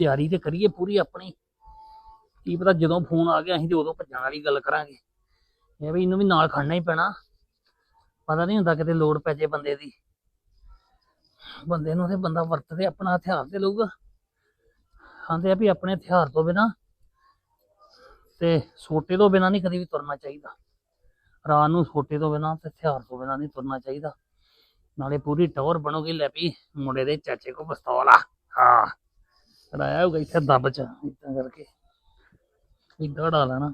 ਤਿਆਰੀ ਤੇ ਕਰੀਏ ਪੂਰੀ ਆਪਣੀ। ਕੀ ਪਤਾ ਜਦੋਂ ਫੋਨ ਆ ਗਿਆ ਅਸੀਂ ਤੇ ਉਦੋਂ ਭੱਜਣ ਵਾਲੀ ਗੱਲ ਕਰਾਂਗੇ। ਇਹ ਵੀ ਇਹਨੂੰ ਵੀ ਨਾਲ ਖੜਨਾ ਹੀ ਪੈਣਾ। ਪਤਾ ਨਹੀਂ ਹੁੰਦਾ ਕਿਤੇ ਲੋੜ ਪੈ ਜੇ ਬੰਦੇ ਦੀ। ਬੰਦੇ ਨੂੰ ਤੇ ਬੰਦਾ ਵਰਤਦੇ ਆਪਣਾ ਹਥਿਆਰ ਤੇ ਲਊਗਾ। ਕਹਿੰਦੇ ਆ ਵੀ ਆਪਣੇ ਹਥਿਆਰ ਤੋਂ ਬਿਨਾ ਤੇ ਸੋਟੇ ਤੋਂ ਬਿਨਾ ਨਹੀਂ ਕਦੀ ਵੀ ਤੁਰਨਾ ਚਾਹੀਦਾ। ਰਾਤ ਨੂੰ ਸੋਟੇ ਤੋਂ ਬਿਨਾ ਤੇ ਹਥਿਆਰ ਤੋਂ ਬਿਨਾ ਨਹੀਂ ਤੁਰਨਾ ਚਾਹੀਦਾ। ਨਾਲੇ ਪੂਰੀ ਟੌਰ ਬਣੋਗੀ ਲੈ ਵੀ ਮੁੰਡੇ ਦੇ ਚਾਚੇ ਕੋ ਪਿਸਤੌਲ ਆ। ਹਾਂ। ਰਾਇਆ ਹੋਗਾ ਇੱਥੇ ਦੱਬ ਚ ਇਦਾਂ ਕਰਕੇ। ਇਦਾਂ ਡਾ ਲੈਣਾ।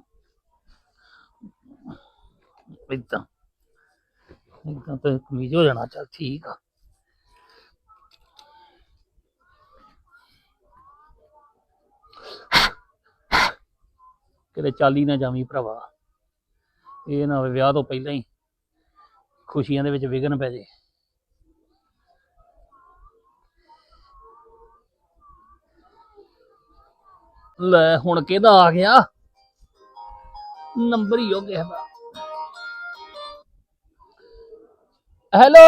ਇਦਾਂ ਇਦਾਂ ਤੇ ਕਮੀਜ਼ ਹੋ ਜਾਣਾ, ਚੱਲ ਠੀਕ ਆ। ਕਿਤੇ ਚਾਲੀ ਨਾ ਜਾਵੀਂ ਭਰਾਵਾ। ਇਹ ਨਾ ਹੋਵੇ ਵਿਆਹ ਤੋਂ ਪਹਿਲਾਂ ਹੀ ਖੁਸ਼ੀਆਂ ਦੇ ਵਿੱਚ ਵਿਘਨ ਪੈ ਜੇ। ਲੈ ਹੁਣ ਕਿਹਦਾ ਆ ਗਿਆ? ਨੰਬਰ ਹੀ ਹੋ ਗਿਆ ਹੈਲੋ?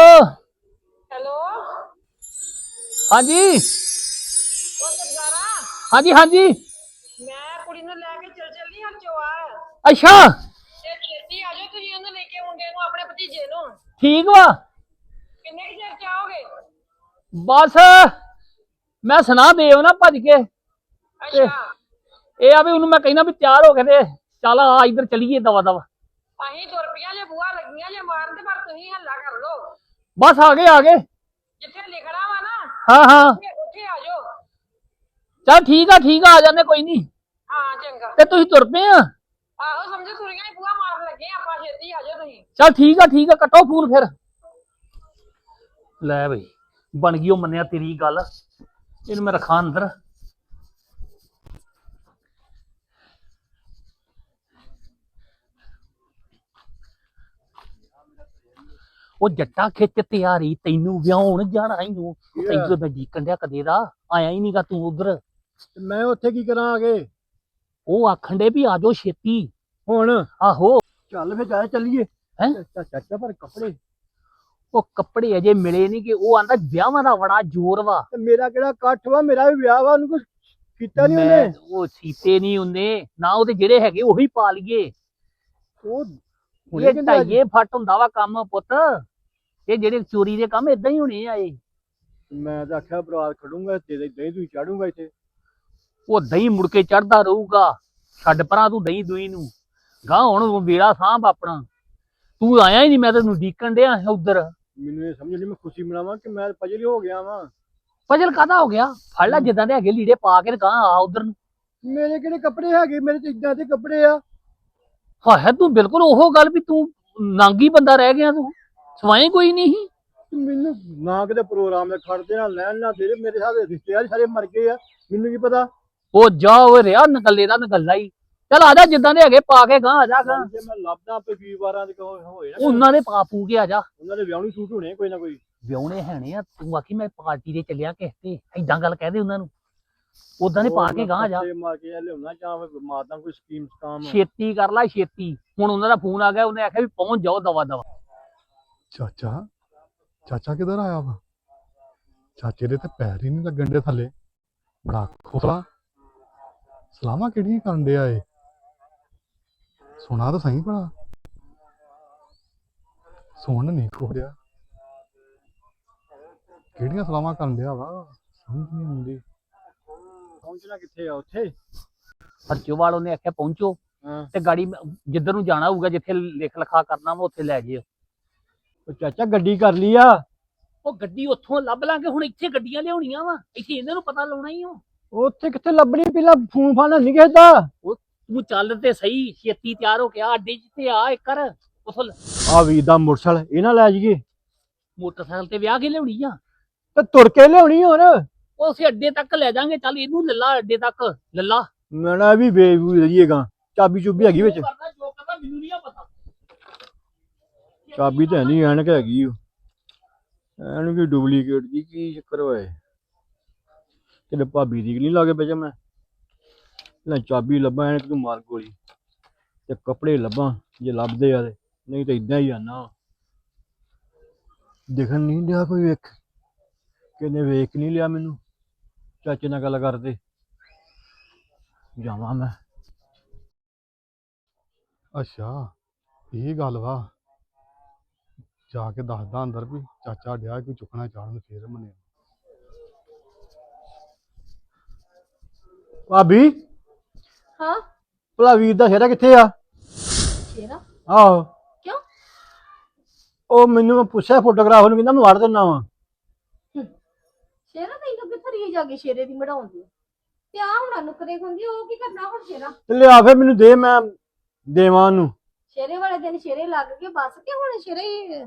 ਹੈਲੋ? ਹਾਂਜੀ? ਉਹ ਸਰਦਾਰਾ? ਹਾਂਜੀ ਹਾਂਜੀ। ਮੈਂ ਕੁੜੀ ਨੂੰ ਲੈ ਕੇ ਚੱਲ ਚੱਲੀ ਹਾਂ ਚੋਆਰ ਅੱਛਾ। ਤੇ ਛੇਤੀ ਆ ਜਾਓ ਤੁਸੀਂ ਉਹਨੂੰ ਲੈ ਕੇ ਮੁੰਡੇ ਨੂੰ ਆਪਣੇ ਭਤੀਜੇ ਨੂੰ। ਠੀਕ ਵਾ। ਕਿੰਨੇ ਕੁ ਚਿਰ ਚ ਆਓਗੇ? ਬਸ ਮੈਂ ਸੁਣਾ ਦੇਵ ਨਾ ਭੱਜ ਕੇ। ਅੱਛਾ। ਇਹ ਆ ਵੀ ਉਹਨੂੰ ਮੈਂ ਕਹਿਣਾ ਵੀ ਤਿਆਰ ਹੋ ਕੇ ਤੇ ਚੱਲ ਆ ਇੱਧਰ ਚਲੀਏ ਦਵਾ ਦਵਾ। ਅਸੀਂ ਪਈਆਂ ਜੇ ਬੂਆ ਲੱਗੀਆਂ ਜੇ ਮਾਰਨ ਤੇ ਪਰ ਤੁਸੀਂ ਹੱਲਾ ਕਰ ਲਓ। ਬਸ ਆ ਗਏ ਆ ਗਏ। ਜਿੱਥੇ ਲਿਖਣਾ ਵਾ ਨਾ ਹਾਂ ਹਾਂ। ਉੱਥੇ- ਉੱਥੇ ਆ ਜਾਓ। ਚੱਲ ਠੀਕ ਆ ਠੀਕ ਆ ਆ ਜਾਂਦੇ ਕੋਈ ਨਹੀਂ। ਹਾਂ ਚੰਗਾ। ਤੇ ਤੁਸੀਂ ਤੁਰ ਪਏ ਆ? ਆਹੋ ਸਮਝੋ ਤੁਰੀਆਂ ਹੀ ਬੂਆ ਮਾਰਨ ਲੱਗੇ ਆਪਾਂ ਛੇਤੀ ਆ ਜਾਓ ਤੁਸੀਂ। ਚੱਲ ਠੀਕ ਆ ਠੀਕ ਆ ਕੱਟੋ ਫੋਨ ਫਿਰ। ਲੈ ਬਈ ਬਣ ਗਈ ਉਹ ਮੰਨਿਆ ਤੇਰੀ ਗੱਲ। ਇਹਨੂੰ ਮੈਂ ਰੱਖਾਂ ਅੰਦਰ। ਉਹ ਜੱਟਾ ਖਿੱਚ ਤਿਆਰੀ ਤੈਨੂੰ ਵਿਆਹਣ ਜਾਣਾ ਹੀ ਨੂੰ ਤੈਨੂੰ ਮੈਂ ਡੀਕਣ ਡਿਆ ਕਦੇ ਦਾ। ਆਇਆ ਹੀ ਨਹੀਂਗਾ ਤੂੰ ਉਧਰ। ਤੇ ਮੈਂ ਉੱਥੇ ਕੀ ਕਰਾਂ ਆਗੇ ਉਹ ਆਖਣ ਦੇ ਵੀ ਆਜੋ ਛੇਤੀ। ਹੁਣ? ਆਹੋ। ਚੱਲ ਫੇ ਜਾ ਚੱਲੀਏ। ਹੈਂ? ਚਾਚਾ ਪਰ ਕੱਪੜੇ। ਉਹ ਕੱਪੜੇ ਅਜੇ ਮਿਲੇ ਨਹੀਂ ਕਿ ਉਹ ਆਂਦਾ ਵਿਆਹਾਂ ਦਾ ਬੜਾ ਜ਼ੋਰ ਵਾ। ਤੇ ਮੇਰਾ ਕਿਹੜਾ ਇਕੱਠ ਵਾ? ਮੇਰਾ ਵੀ ਵਿਆਹ ਵਾ ਉਹਨੂੰ ਕੁਝ ਕੀਤਾ ਨਹੀਂ ਉਹਨੇ? ਉਹ ਸੀਤੇ ਨਹੀਂ ਹੁੰਦੇ ਨਾ ਉਹਦੇ ਜਿਹੜੇ ਹੈਗੇ ਉਹੀ ਪਾ ਲਈਏ। ਉਹ ਇਹ ਅੱਜ- ਢਾਈਏ ਫੱਟ ਹੁੰਦਾ ਵਾ ਕੰਮ ਪੁੱਤ। ਇਹ ਜਿਹੜੇ ਚੋਰੀ ਦੇ ਕੰਮ ਇਦਾਂ ਹੀ ਹੋਣੇ ਆ ਇਹ। ਮੈਂ ਤਾਂ ਆਖਿਆ ਬਰਾਤ ਖੜੂੰਗਾ ਤੇ ਦਹੀਂ ਤੂੰ ਚਾੜੂੰਗਾ ਇੱਥੇ। ਉਹ ਦਹੀਂ ਮੁੜ ਕੇ ਚੜਦਾ ਰਹੂਗਾ। ਛੱਡ ਪਰਾਂ ਤੂੰ ਦਹੀਂ ਦੂਈ ਨੂੰ। ਗਾਂ ਹੁਣ ਵੇਲਾ ਸਾਂਭ ਆਪਣਾ। ਤੂੰ ਆਇਆ ਹੀ ਨਹੀਂ ਮੈਂ ਤੈਨੂੰ ਡੀਕਣ ਡਿਆ ਉਧਰ। ਮੈਨੂੰ ਇਹ ਸਮਝ ਨਹੀਂ ਮੈਂ ਖੁਸ਼ੀ ਮਨਾਵਾਂ ਕਿ ਮੈਂ ਪਜਲ ਹੋ ਗਿਆ ਵਾਂ? ਫਜਲ ਕਾਦਾ ਹੋ ਗਿਆ? ਫੜ ਲੈ ਜਿੱਦਾਂ ਦੇ ਹੈਗੇ ਲੀੜੇ ਪਾ ਕੇ ਗਾਂ ਆ ਉਧਰ ਨੂੰ। ਮੇਰੇ ਕਿਹੜੇ ਕੱਪੜੇ ਹੈਗੇ? ਮੇਰੇ ਤੇ ਇਦਾਂ ਦੇ ਕੱਪੜੇ ਆ। ਹਾਂ ਤੂੰ ਬਿਲਕੁਲ ਉਹ ਗੱਲ ਵੀ ਤੂੰ ਨਾਂਗੀ ਬੰਦਾ ਰਹਿ ਗਿਆ ਤੂੰ। ਸਵਾਏ ਕੋਈ ਨਹੀਂ ਸੀ। ਮੈਨੂੰ ਨਾ ਕਿਤੇ ਪ੍ਰੋਗਰਾਮ ਦੇ ਖੜਦੇ ਨਾ ਲੈਣ ਨਾ ਦੇ ਮੇਰੇ ਸਾਰੇ ਰਿਸ਼ਤੇਦਾਰ ਸਾਰੇ ਮਰ ਗਏ ਆ। ਮੈਨੂੰ ਕੀ ਪਤਾ? ਉਹ ਜਾ ਉਹ ਰਿਆ ਨਕੱਲੇ ਦਾ ਨਕੱਲਾ ਹੀ। ਚੱਲ ਆ ਜਾ ਜਿੱਦਾਂ ਦੇ ਹੈਗੇ ਪਾ ਕੇ ਗਾਂ ਆ ਜਾ ਗਾਂ ਜੇ ਮੈਂ ਲੱਭਦਾ ਆਪੇ ਵੀਰਵਾਰਾਂ ਦੇ ਕਹੋ ਹੋਏ ਨਾ ਉਹਨਾਂ ਦੇ ਪਾ ਪੂ ਕੇ ਆ ਜਾ। ਉਹਨਾਂ ਦੇ ਵਿਆਹ ਨੂੰ ਸੂਟ ਹੋਣੇ ਕੋਈ ਨਾ ਕੋਈ। ਵਿਆਹੁਣੇ ਹੈਣੇ ਆ ਤੂੰ ਆਖੀ ਮੈਂ ਪਾਰਟੀ ਤੇ ਚੱਲਿਆ ਕਿਸੇ ਤੇ? ਐਦਾਂ ਗੱਲ ਕਹਦੇ ਉਹਨਾਂ ਨੂੰ। ਉਦਾਂ ਦੇ ਪਾ ਕੇ ਗਾਂ ਆ ਜਾ। ਮਾਰ ਕੇ ਲਿਆਉਣਾ ਜਾਂ ਫਿਰ ਮਾਰਦਾ ਕੋਈ ਸਕੀਮ ਸਕਾਮ ਛੇਤੀ ਕਰ ਲੈ ਛੇਤੀ। ਹੁਣ ਉਹਨਾਂ ਦਾ ਫੋਨ ਆ ਗਿਆ ਉਹਨੇ ਆਖਿਆ ਵੀ ਪਹੁੰਚ ਜਾਓ ਦਵਾ ਦਵਾ ਚਾਚਾ ਚਾਚਾ ਕਿੱਧਰ ਆਇਆ ਵਾ? ਚਾਚੇ ਦੇ ਤੇ ਪੈਰ ਹੀ ਨਹੀਂ ਲੱਗਣ ਦੇ ਥੱਲੇ। ਬੜਾ ਖੋਖਲਾ। ਸਲਾਮਾਂ ਕਿਹੜੀਆਂ ਕਰਨ ਡਿਆ ਏ? ਸੁਣਾ ਤਾਂ ਸਹੀ ਭਲਾ। ਸੁਣ ਨਹੀਂ ਖੋੜਿਆ ਕਿਹੜੀਆਂ ਸਲਾਮਾਂ ਕਰਨ ਡਿਆ ਵਾ? ਸਮਝ ਨਹੀਂ ਆਉਂਦੀ। ਪਹੁੰਚਣਾ ਕਿੱਥੇ ਆ ਉੱਥੇ? ਹਰਚੋਵਾਲ ਉਹਨੇ ਆਖਿਆ ਪਹੁੰਚੋ। ਹਾਂ। ਤੇ ਗਾੜੀ ਜਿੱਧਰ ਨੂੰ ਜਾਣਾ ਹੋਊਗਾ ਜਿੱਥੇ ਲਿਖ ਲਿਖਾ ਕਰਨਾ ਵਾ ਉੱਥੇ ਲੈ ਜਿਓ। ਉਹ ਚਾਚਾ ਗੱਡੀ ਕਰ ਲਈ ਆ। ਉਹ ਗੱਡੀ ਉੱਥੋਂ ਲੱਭ ਲਾਂਗੇ ਹੁਣ ਇੱਥੇ ਗੱਡੀਆਂ ਲਿਆਉਣੀਆਂ ਵਾ। ਇੱਥੇ ਇਹਨਾਂ ਨੂੰ ਪਤਾ ਲਾਉਣਾ ਹੀ ਹੋ ਉੱਥੇ ਕਿੱਥੇ ਲੱਭਣੀ? ਪਹਿਲਾਂ ਫੋਨ ਫਾਨ ਨਹੀਂ ਕਿਸੇ ਦਾ। ਤੂੰ ਚੱਲ ਤੇ ਸਹੀ ਛੇਤੀ ਤਿਆਰ ਹੋ ਕੇ ਆ ਅੱਡੇ 'ਚ ਤੇ ਆ ਇੱਕ ਕਰ ਉਥੋਂ ਆ ਵੀਰ ਦਾ ਮੋਟਰਸਾਈਕਲ ਇਹ ਨਾ ਲੈ ਜਾਈਏ। ਮੋਟਰਸਾਈਕਲ ਤੇ ਵਿਆਹ ਕੇ ਲਿਆਉਣੀ ਆ। ਤੇ ਤੁਰ ਕੇ ਲਿਆਉਣੀ ਹੋਰ। ਉਹ ਅਸੀਂ ਅੱਡੇ ਤੱਕ ਲੈ ਜਾਾਂਗੇ ਚੱਲ ਇਹਨੂੰ ਲੱਲਾ ਅੱਡੇ ਤੱਕ ਲੱਲਾ ਮੈਂ ਨਾ ਵੀ ਵੇਚ ਲਈਏਗਾ ਚਾਬੀ ਚੁੱਬੀ ਹੈਗੀ ਵਿੱਚ। ਜੋ ਕਰਨਾ ਮੈਨੂੰ ਨਹੀਂ ਪਤਾ। ਚਾਬੀ ਤਾਂ ਨਹੀਂ ਐਨਕ ਹੈਗੀ ਉਹ ਐਨਕ ਕੀ ਡੁਪਲੀਕੇਟ ਦੀ ਕੀ ਚੱਕਰ ਹੋਏ ਕਿਤੇ ਭਾਬੀ ਦੀ ਨਹੀਂ ਲਾਗੇ ਬਜਾ ਮੈਂ? ਲੈ ਚਾਬੀ ਲੱਭਾਂ ਐਨਕ ਤੂੰ ਮਾਰ ਗੋਲੀ ਤੇ ਕੱਪੜੇ ਲੱਭਾਂ ਜੇ ਲੱਭਦੇ ਆ ਤੇ, ਨਹੀਂ ਤਾਂ ਇਦਾਂ ਹੀ ਆਣਾ ਦਿਖਣ ਨਹੀਂ ਡਿਆ ਕੋਈ ਵੇਖ। ਕਿਨੇ ਵੇਖ ਨਹੀਂ ਲਿਆ ਮੈਨੂੰ, ਚਾਚੇ ਨਾਲ ਗੱਲ ਕਰਦੇ। ਜਾਵਾਂ ਮੈਂ। ਅੱਛਾ, ਇਹ ਗੱਲ ਵਾ। ਜਾ ਕੇ ਦੱਸਦਾ ਅੰਦਰ ਵੀ ਚਾਚਾ ਡਿਆ ਕੋਈ ਚੁੱਕਣਾ ਚਾੜਨ ਫੇਰ ਮਨੇ ਭਾਬੀ? ਹਾਂ? ਭਲਾ ਵੀਰ ਦਾ ਸ਼ੇਰਾ ਕਿੱਥੇ ਆ? ਸ਼ੇਰਾ ਆਹੋ। ਕਿਉਂ? ਉਹ ਮੈਨੂੰ ਪੁੱਛਿਆ ਫੋਟੋਗ੍ਰਾਫਰ ਨੂੰ ਕਹਿੰਦਾ ਮੈਂ ਵੜ ਦਿੰਦਾ ਵਾਂ। ਸ਼ੇਰਾ ਤਾਂ ਇਹਨਾਂ ਕਿੱਥੇ ਜਾ ਕੇ ਸ਼ੇਰੇ ਦੀ ਮੜਾਉਂਦੀ ਤੇ ਆ ਹੁਣ ਨੁਕਰੇ ਖੁੰਦੀ ਉਹ ਕੀ ਕਰਨਾ ਹੁਣ ਸ਼ੇਰਾ ਤੇ ਲਿਆ ਫੇ ਮੈਨੂੰ ਦੇ ਮੈਂ ਦੇਵਾਂ ਉਹਨੂੰ। ਸ਼ੇਰੇ ਵਾਲੇ ਦਿਨ ਸ਼ੇਰੇ ਲੱਗ ਗਏ ਬਸ ਕਿ ਹੁਣ ਸ਼ੇਰੇ ਹੀ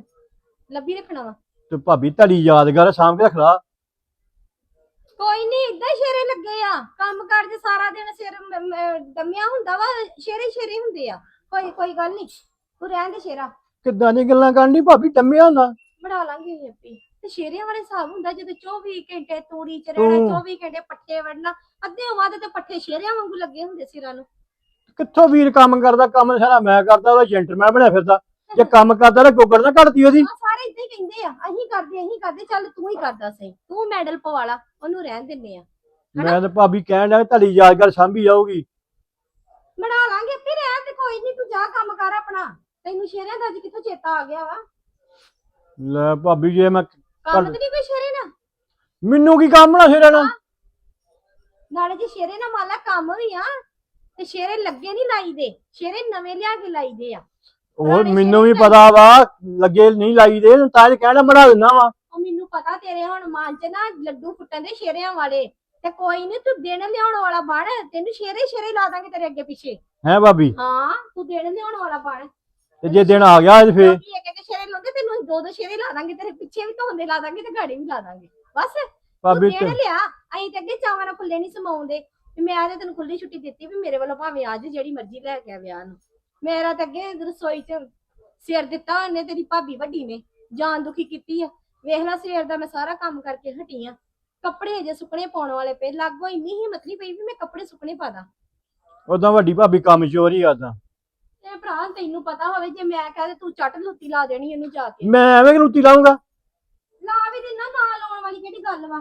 ਲੱਭੀ ਰੱਖਣਾ ਵਾ। ਤੇ ਭਾਬੀ ਤੁਹਾਡੀ ਯਾਦਗਾਰ ਸਾਂਭ ਕੇ ਰੱਖ ਲਾ ਕੋਈ ਨਹੀਂ ਇਦਾਂ ਸ਼ੇਰੇ ਲੱਗੇ ਆ। ਕੰਮ ਕਾਰਜ ਸਾਰਾ ਦਿਨ ਸਿਰ ਮ- ਮ- ਦਮਿਆ ਹੁੰਦਾ ਵਾ ਸ਼ੇਰੇ ਸ਼ੇਰੇ ਹੁੰਦੇ ਆ। ਕੋਈ ਕੋਈ ਗੱਲ ਨਹੀਂ ਤੂੰ ਰਹਿਣ ਦੇ ਸ਼ੇਰਾ। ਕਿੱਦਾਂ ਦੀ ਗੱਲਾਂ ਕਰਨੀ ਭਾਬੀ ਟੰਮਿਆ ਹੁੰਦਾ? ਬਣਾ ਲਾਂਗੇ ਅਸੀਂ ਆਪੇ। ਤੇ ਸ਼ੇਰਿਆਂ ਵਾਲੇ ਹਿਸਾਬ ਹੁੰਦਾ ਜਦੋਂ 24 ਘੰਟੇ ਤੂੜੀ ਚ ਰਹਿਣਾ ਤੂੰ- 24 ਘੰਟੇ ਪੱਠੇ ਵੜਨਾ ਅੱਧੇ ਵੱਧ ਤੇ ਪੱਠੇ ਸ਼ੇਰਿਆਂ ਵਾਂਗੂ ਲੱਗੇ ਹੁੰਦੇ ਸਿਰਾਂ ਨੂੰ। ਕਿੱਥੋਂ ਵੀਰ ਕੰਮ ਕਰਦਾ ਕੰਮ ਸਾਰਾ ਮੈਂ ਕਰਦਾ ਉਹਦਾ ਜੈਂਟਲਮੈਨ ਬਣਿਆ ਫਿਰਦਾ। ਜੇ ਕੰਮ ਕਰਦਾ ਤਾਂ ਗੋਗੜ ਨਾ ਕੱਢਦੀ ਉਹਦੀ। ਸਾਰੇ ਇਦਾਂ ਹੀ ਕਹਿੰਦੇ ਆ। ਅਸੀਂ ਕਰਦੇ ਅਸੀਂ ਕਰਦੇ। ਚੱਲ ਤੂੰ ਹੀ ਕਰਦਾ ਸਹੀ। ਤੂੰ ਮੈਡਲ ਪਵਾ ਲਾ ਉਹਨੂੰ ਰਹਿਣ ਦਿੰਨੇ ਆ। ਮੈਂ ਤਾਂ ਭਾਬੀ ਕਹਿਣ ਡਿਆ ਤੁਹਾਡੀ ਯਾਦਗਾਰ ਸਾਂਭੀ ਜਾਊਗੀ। ਬਣਾ ਲਾਂਗੇ ਫਿਰ ਰਹਿਣ ਤੇ ਕੋਈ ਨਹੀਂ ਤੂੰ ਜਾ ਕੰਮ ਕਰ ਆਪਣਾ। ਤੈਨੂੰ ਸ਼ੇਰਿਆਂ ਦਾ ਅੱਜ ਕਿੱਥੋਂ ਚੇਤਾ ਆ ਗਿਆ ਵਾ? ਲੈ ਭਾਬੀ ਜੇ ਮੈਂ ਕੰਮ ਤੇ ਨਹੀਂ ਕੋਈ ਸ਼ੇਰੇ ਨਾ ਮੈਨੂੰ ਕੀ ਕੰਮ ਨਾ ਸ਼ੇਰਾ ਨਾਲ? ਨਾਲੇ ਜੇ ਸ਼ੇਰੇ ਨਾ ਮਾਲਾ ਕੰਮ ਵੀ ਆ ਤੇ ਸ਼ੇਰੇ ਲੱਗੇ ਨਹੀਂ ਲਾਈਦੇ ਸ਼ੇਰੇ ਨਵੇਂ ਲਿਆ ਕੇ ਲਾਈਦੇ ਆ। ਉਹ ਪੁਰਾਣੇ ਮੈਨੂੰ ਵੀ ਪਤਾ ਵਾ ਲੱਗੇ ਨਹੀਂ ਲਾਈ ਦੇ ਤਾਂ ਇਹ ਕਹਿਣਾ ਬਣਾ ਦਿੰਦਾ ਵਾ। ਉਹ ਮੈਨੂੰ ਪਤਾ ਤੇਰੇ ਹੁਣ ਮਨ 'ਚ ਨਾ ਲੱਡੂ ਫੁੱਟਣ ਦੇ ਸ਼ੇਰਿਆਂ ਵਾਲੇ ਤੇ ਕੋਈ ਨਹੀਂ ਤੂੰ ਦਿਨ ਲਿਆਉਣ ਵਾਲਾ ਬਣ ਤੈਨੂੰ ਸ਼ੇਰੇ ਸ਼ੇਰੇ ਲਾ ਦਾਂਗੇ ਤੇਰੇ ਅੱਗੇ ਪਿੱਛੇ। ਹੈ ਭਾਬੀ? ਹਾਂ ਤੂੰ ਦਿਨ ਲਿਆਉਣ ਵਾਲਾ ਬਣ। ਤੇ ਜੇ ਦਿਨ ਆ ਗਿਆ ਤੇ ਫੇਰ? ਲੋਕੀ ਇੱਕ ਇੱਕ ਸ਼ੇਰੇ ਲਾਉਂਦੇ ਤੈਨੂੰ ਅਸੀਂ ਦੋ ਦੋ ਸ਼ੇਰੇ ਲਾ ਦਾਂਗੇ ਤੇਰੇ ਪਿੱਛੇ ਵੀ ਧੋਂਦੇ ਲਾ ਦਾਂਗੇ ਤੇ ਗਾੜੀ ਵੀ ਲਾ ਦਾਂਗੇ। ਬਸ ਤੂੰ ਭਾਬੀ ਦੇਣ ਤੇ ਲਿਆ ਅਸੀਂ ਤੇ ਅੱਗੇ ਚਾਵਾਂ ਨਾਲ ਫੁੱਲੇ ਨਹੀਂ ਸਮਾਉਂਦੇ। ਵੀ ਮੈਂ ਤੇ ਤੈਨੂੰ ਖੁੱਲੀ ਛੁੱਟੀ ਦਿੱਤੀ ਵੀ ਮੇਰੇ ਵੱਲੋਂ ਭਾਵੇਂ ਅੱਜ ਜਿਹੜੀ ਮਰਜ਼ੀ ਲੈ ਕੇ ਆ ਵਿਆਹ ਨੂੰ। ਮੇਰਾ ਤਾਂ ਅੱਗੇ ਰਸੋਈ 'ਚ ਸਿਰ ਦਿੱਤਾ ਉਹਨੇ ਤੇਰੀ ਭਾਬੀ ਵੱਡੀ ਨੇ ਜਾਨ ਦੁਖੀ ਕੀਤੀ ਆ। ਵੇਖ ਲੈ ਸਵੇਰ ਦਾ ਮੈਂ ਸਾਰਾ ਕੰਮ ਕਰਕੇ ਹਟੀ ਆ। ਕੱਪੜੇ ਅਜੇ ਸੁੱਕਣੇ ਪਾਉਣ ਵਾਲੇ ਪਏ ਲਾਗੋ ਇੰਨੀ ਹਿੰਮਤ ਨਹੀਂ ਪਈ ਵੀ ਮੈਂ ਕੱਪੜੇ ਸੁੱਕਣੇ ਪਾ ਦਾਂ। ਉਦਾਂ ਵੱਡੀ ਭਾਬੀ ਕੰਮ ਚੋਰ ਹੀ ਆਦਾ ਤੇ ਭਰਾ ਤੈਨੂੰ ਪਤਾ ਹੋਵੇ ਜੇ ਮੈਂ ਕਹਦੇ ਤੂੰ ਚੱਟ ਲੁੱਤੀ ਲਾ ਦੇਣੀ ਇਹਨੂੰ ਜਾ ਕੇ। ਮੈਂ ਐਵੇਂ ਰੂਤੀ ਲਾਉਂਗਾ ਲਾ ਵੀ ਦਿਨਾ ਨਾ ਲਾਉਣ ਵਾਲੀ ਕਿਹੜੀ ਗੱਲ ਵਾ?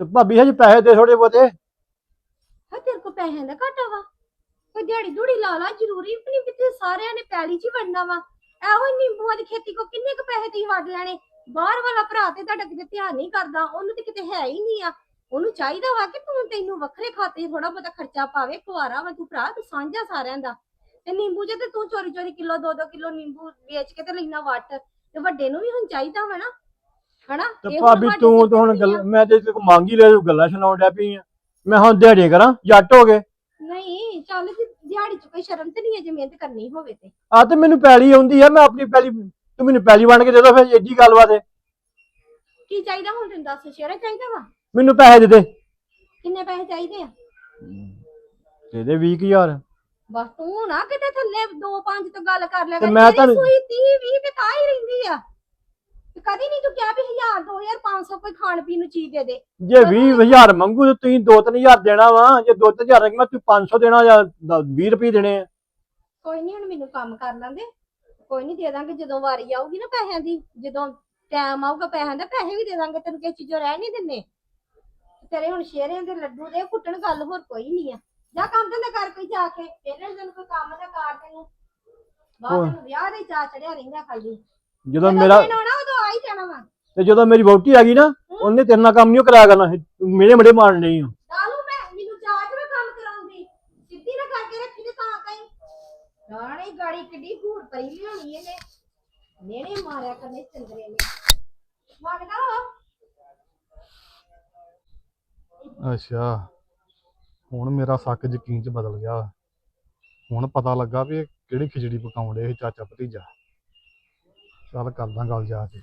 ਤੇ ਭਾਬੀ ਹਜੇ ਪੈਸੇ ਦੇ ਥੋੜੇ ਬਹੁਤੇ। ਹਾਂ ਤੇਰੇ ਕੋ ਪੈਸਿਆਂ ਦਾ ਘਾਟਾ ਵਾ। ਕੋਈ ਦਿਹਾੜੀ ਦੂੜੀ ਲਾ ਲਾ ਜ਼ਰੂਰੀ ਵੀ ਨਹੀਂ ਕਿਤੇ ਸਾਰਿਆਂ ਨੇ ਪੈਲੀ 'ਚ ਹੀ ਵੜਨਾ ਵਾ। ਇਹੋ ਹੀ ਨਿੰਬੂਆਂ ਦੀ ਖੇਤੀ ਕੋ ਕਿੰਨੇ ਕੁ ਪੈਸੇ ਤੁਸੀਂ ਵੱਢ ਲੈਣੇ? ਬਾਹਰ ਵਾਲਾ ਭਰਾ ਤੇ ਤੁਹਾਡਾ ਕਿਤੇ ਧਿਆਨ ਨਹੀਂ ਕਰਦਾ ਉਹਨੂੰ ਤੇ ਕਿਤੇ ਹੈ ਹੀ ਨਹੀਂ ਆ। ਉਹਨੂੰ ਚਾਹੀਦਾ ਵਾ ਕਿ ਤੂੰ ਤੈਨੂੰ ਵੱਖਰੇ ਖਾਤੇ ਥੋੜਾ ਬਹੁਤਾ ਖਰਚਾ ਪਾਵੇ ਕੁਆਰਾ ਵਾ ਤੂੰ ਭਰਾ ਤੂੰ ਸਾਂਝਾ ਸਾਰਿਆਂ ਦਾ। ਤੇ ਨਿੰਬੂ ਜੇ ਤੇ ਤੂੰ ਚੋਰੀ ਚੋਰੀ ਕਿਲੋ ਦੋ ਦੋ ਕਿਲੋ ਨਿੰਬੂ ਵੇਚ ਕੇ ਤੇ ਲੈਣਾ ਵੱਟ। ਤੇ ਵੱਡੇ ਨੂੰ ਵੀ ਹੁਣ ਚਾਹੀਦਾ ਵਾ ਨਾ ਹਨਾ? ਤੇ ਇਹ ਹੁਣ ਭਾਬੀ ਤੂੰ ਸਿਰ ਤਾਂ ਹੁਣ ਤੇ ਗੱਲ। ਮੈਂ ਤੇ ਮੰਗ ਹੀ ਲਿਆ ਤੂੰ ਗੱਲਾਂ ਸੁਣਾਉਣ ਡਿਆ ਪਈ ਆ। ਮੈਂ ਹੁਣ ਦਿਹਾੜੀ ਕਰਾਂ ਜੱਟ ਹੋ ਗਏ। ਚੱਲ ਜੀ ਦਿਹਾੜੀ 'ਚ ਕੋਈ ਸ਼ਰਮ ਤੇ ਨਹੀਂ ਹੈ ਜੇ ਮਿਹਨਤ ਕਰਨੀ ਹੋਵੇ ਤੇ। ਆ ਤੇ ਮੈਨੂੰ ਪੈਲੀ ਆਉਂਦੀ ਆ ਮੈਂ ਆਪਣੀ ਪੈਲੀ ਤੂੰ ਮੈਨੂੰ ਪੈਲੀ ਵੰਡ ਕੇ ਦੇ ਦੋ ਫਿਰ ਏਡੀ ਗੱਲਬਾਤ ਹੈ ਕੀ ਚਾਹੀਦਾ ਹੁਣ ਤੈਨੂੰ ਦੱਸ ਸ਼ੇਰਾ ਚਾਹੀਦਾ ਵਾ? ਮੈਨੂੰ ਪੈਸੇ ਦੇ ਦੇ। ਕਿੰਨੇ ਪੈਸੇ ਚਾਹੀਦੇ ਆ? ਦੇ ਦੇ 20000 ਬਸ ਤੂੰ ਨਾ ਕਿਤੇ ਥੱਲੇ 2-5 ਤੋਂ ਗੱਲ ਕਰ ਲਿਆ ਤੇ ਮੈਂ ਤੁਹਾਨੂੰ- ਸੂਈ 30 20 ਤੇ ਤਾਂ ਹੀ ਰਹਿੰਦੀ ਆ। ਤੇ ਕਦੀ ਨਹੀਂ ਤੂੰ ਕਿਹਾ ਵੀ 1000 2000 500 ਕੋਈ ਖਾਣ ਪੀਣ ਨੂੰ ਚੀਜ਼ ਦੇ ਦੇ। ਜੇ 20000 ਮੰਗੂ ਤੇ ਤੁਸੀਂ 2-3000 ਦੇਣਾ ਵਾ ਜੇ 2-3000 ਮੈਂ ਤੂੰ 500 ਦੇਣਾ ਜਾਂ 20 ਰੁਪਏ ਦੇਣੇ ਆ। ਕੋਈ ਨਹੀਂ ਹੁਣ ਮੈਨੂੰ ਕੰਮ ਕਰ ਲੈਂਦੇ। ਕੋਈ ਨਹੀਂ ਦੇ ਦਾਂਗੇ ਜਦੋਂ ਵਾਰੀ ਆਊਗੀ ਨਾ ਪੈਸਿਆਂ ਦੀ ਜਦੋਂ ਟਾਈਮ ਆਊਗਾ ਪੈਸਿਆਂ ਦਾ ਪੈਸੇ ਵੀ ਦੇ ਦਾਂਗੇ ਤੈਨੂੰ ਕਿਸੇ ਚੀਜ਼ੋਂ ਰਹਿ ਨਹੀਂ ਦਿੰਨੇ ਤੇਰੇ ਹੁਣ ਸ਼ੇਰਿਆਂ ਦੇ ਲੱਡੂ ਦੇ ਕੁੱਟਣ ਗੱਲ ਹੋਰ ਕੋਈ ਨਹੀਂ ਆ। ਜਾ ਕੰਮ ਤੇ ਕਰ ਕੋਈ ਜਾ ਕੇ ਇਹਨਾਂ ਦਿਨ ਕੋਈ ਕੰਮ ਨਾ ਕਰ ਤੈਨੂੰ। ਬਾਅਦ। ਨੂੰ ਵਿਆਹ ਦੇ ਚਾ ਚੜਿਆ ਰਹਿੰਦਾ ਖਾਲੀ। ਜਦੋਂ ਮੇਰਾ ਉਦੋਂ ਹੀ ਜਾਣਾ ਵਾ। ਤੇ ਜਦੋਂ ਮੇਰੀ ਵਹੁਟੀ ਆ ਗਈ ਨਾ ਉਹਨੇ ਤੇਰੇ ਨਾਲ ਕੰਮ ਨਹੀਂ ਕਰਾਇਆ ਕਰਨਾ ਮੇਰੇ ਮੜੇ ਮਾਰਨ ਨਹੀਂ ਕਾਲੂ ਮੈਂ ਮੈਨੂੰ ਚਾਹ ਮੈਂ ਕੰਮ ਕਰਾਉਂਦੀ। ਸਿੱਧੀ ਨਾ ਕਰਕੇ ਰੱਖੀ ਤੇ ਤਾਂ ਕਹੀਂ ਗਾੜੀ ਗਾੜੀ ਕਿੱਡੀ ਘੂਰ ਪਈ ਲਿਆਉਣੀ ਇਹਨੇ। ਨੇੜੇ ਮਾਰਿਆ ਕਰਨੇ ਚੰਦਰੇ ਨੇ। ਮੰਗਦਾ ਅੱਛਾ ਹੁਣ ਮੇਰਾ ਸੱਕ ਯਕੀਨ ਚ ਬਦਲ ਗਿਆ। ਹੁਣ ਪਤਾ ਲੱਗਾ ਵੀ ਇਹ ਕਿਹੜੀ ਖਿਚੜੀ ਪਕਾਉਣ ਸੀ ਚਾਚਾ ਭਤੀਜਾ। ਚੱਲ ਕਰਦਾ ਗੱਲ ਜਾ ਕੇ।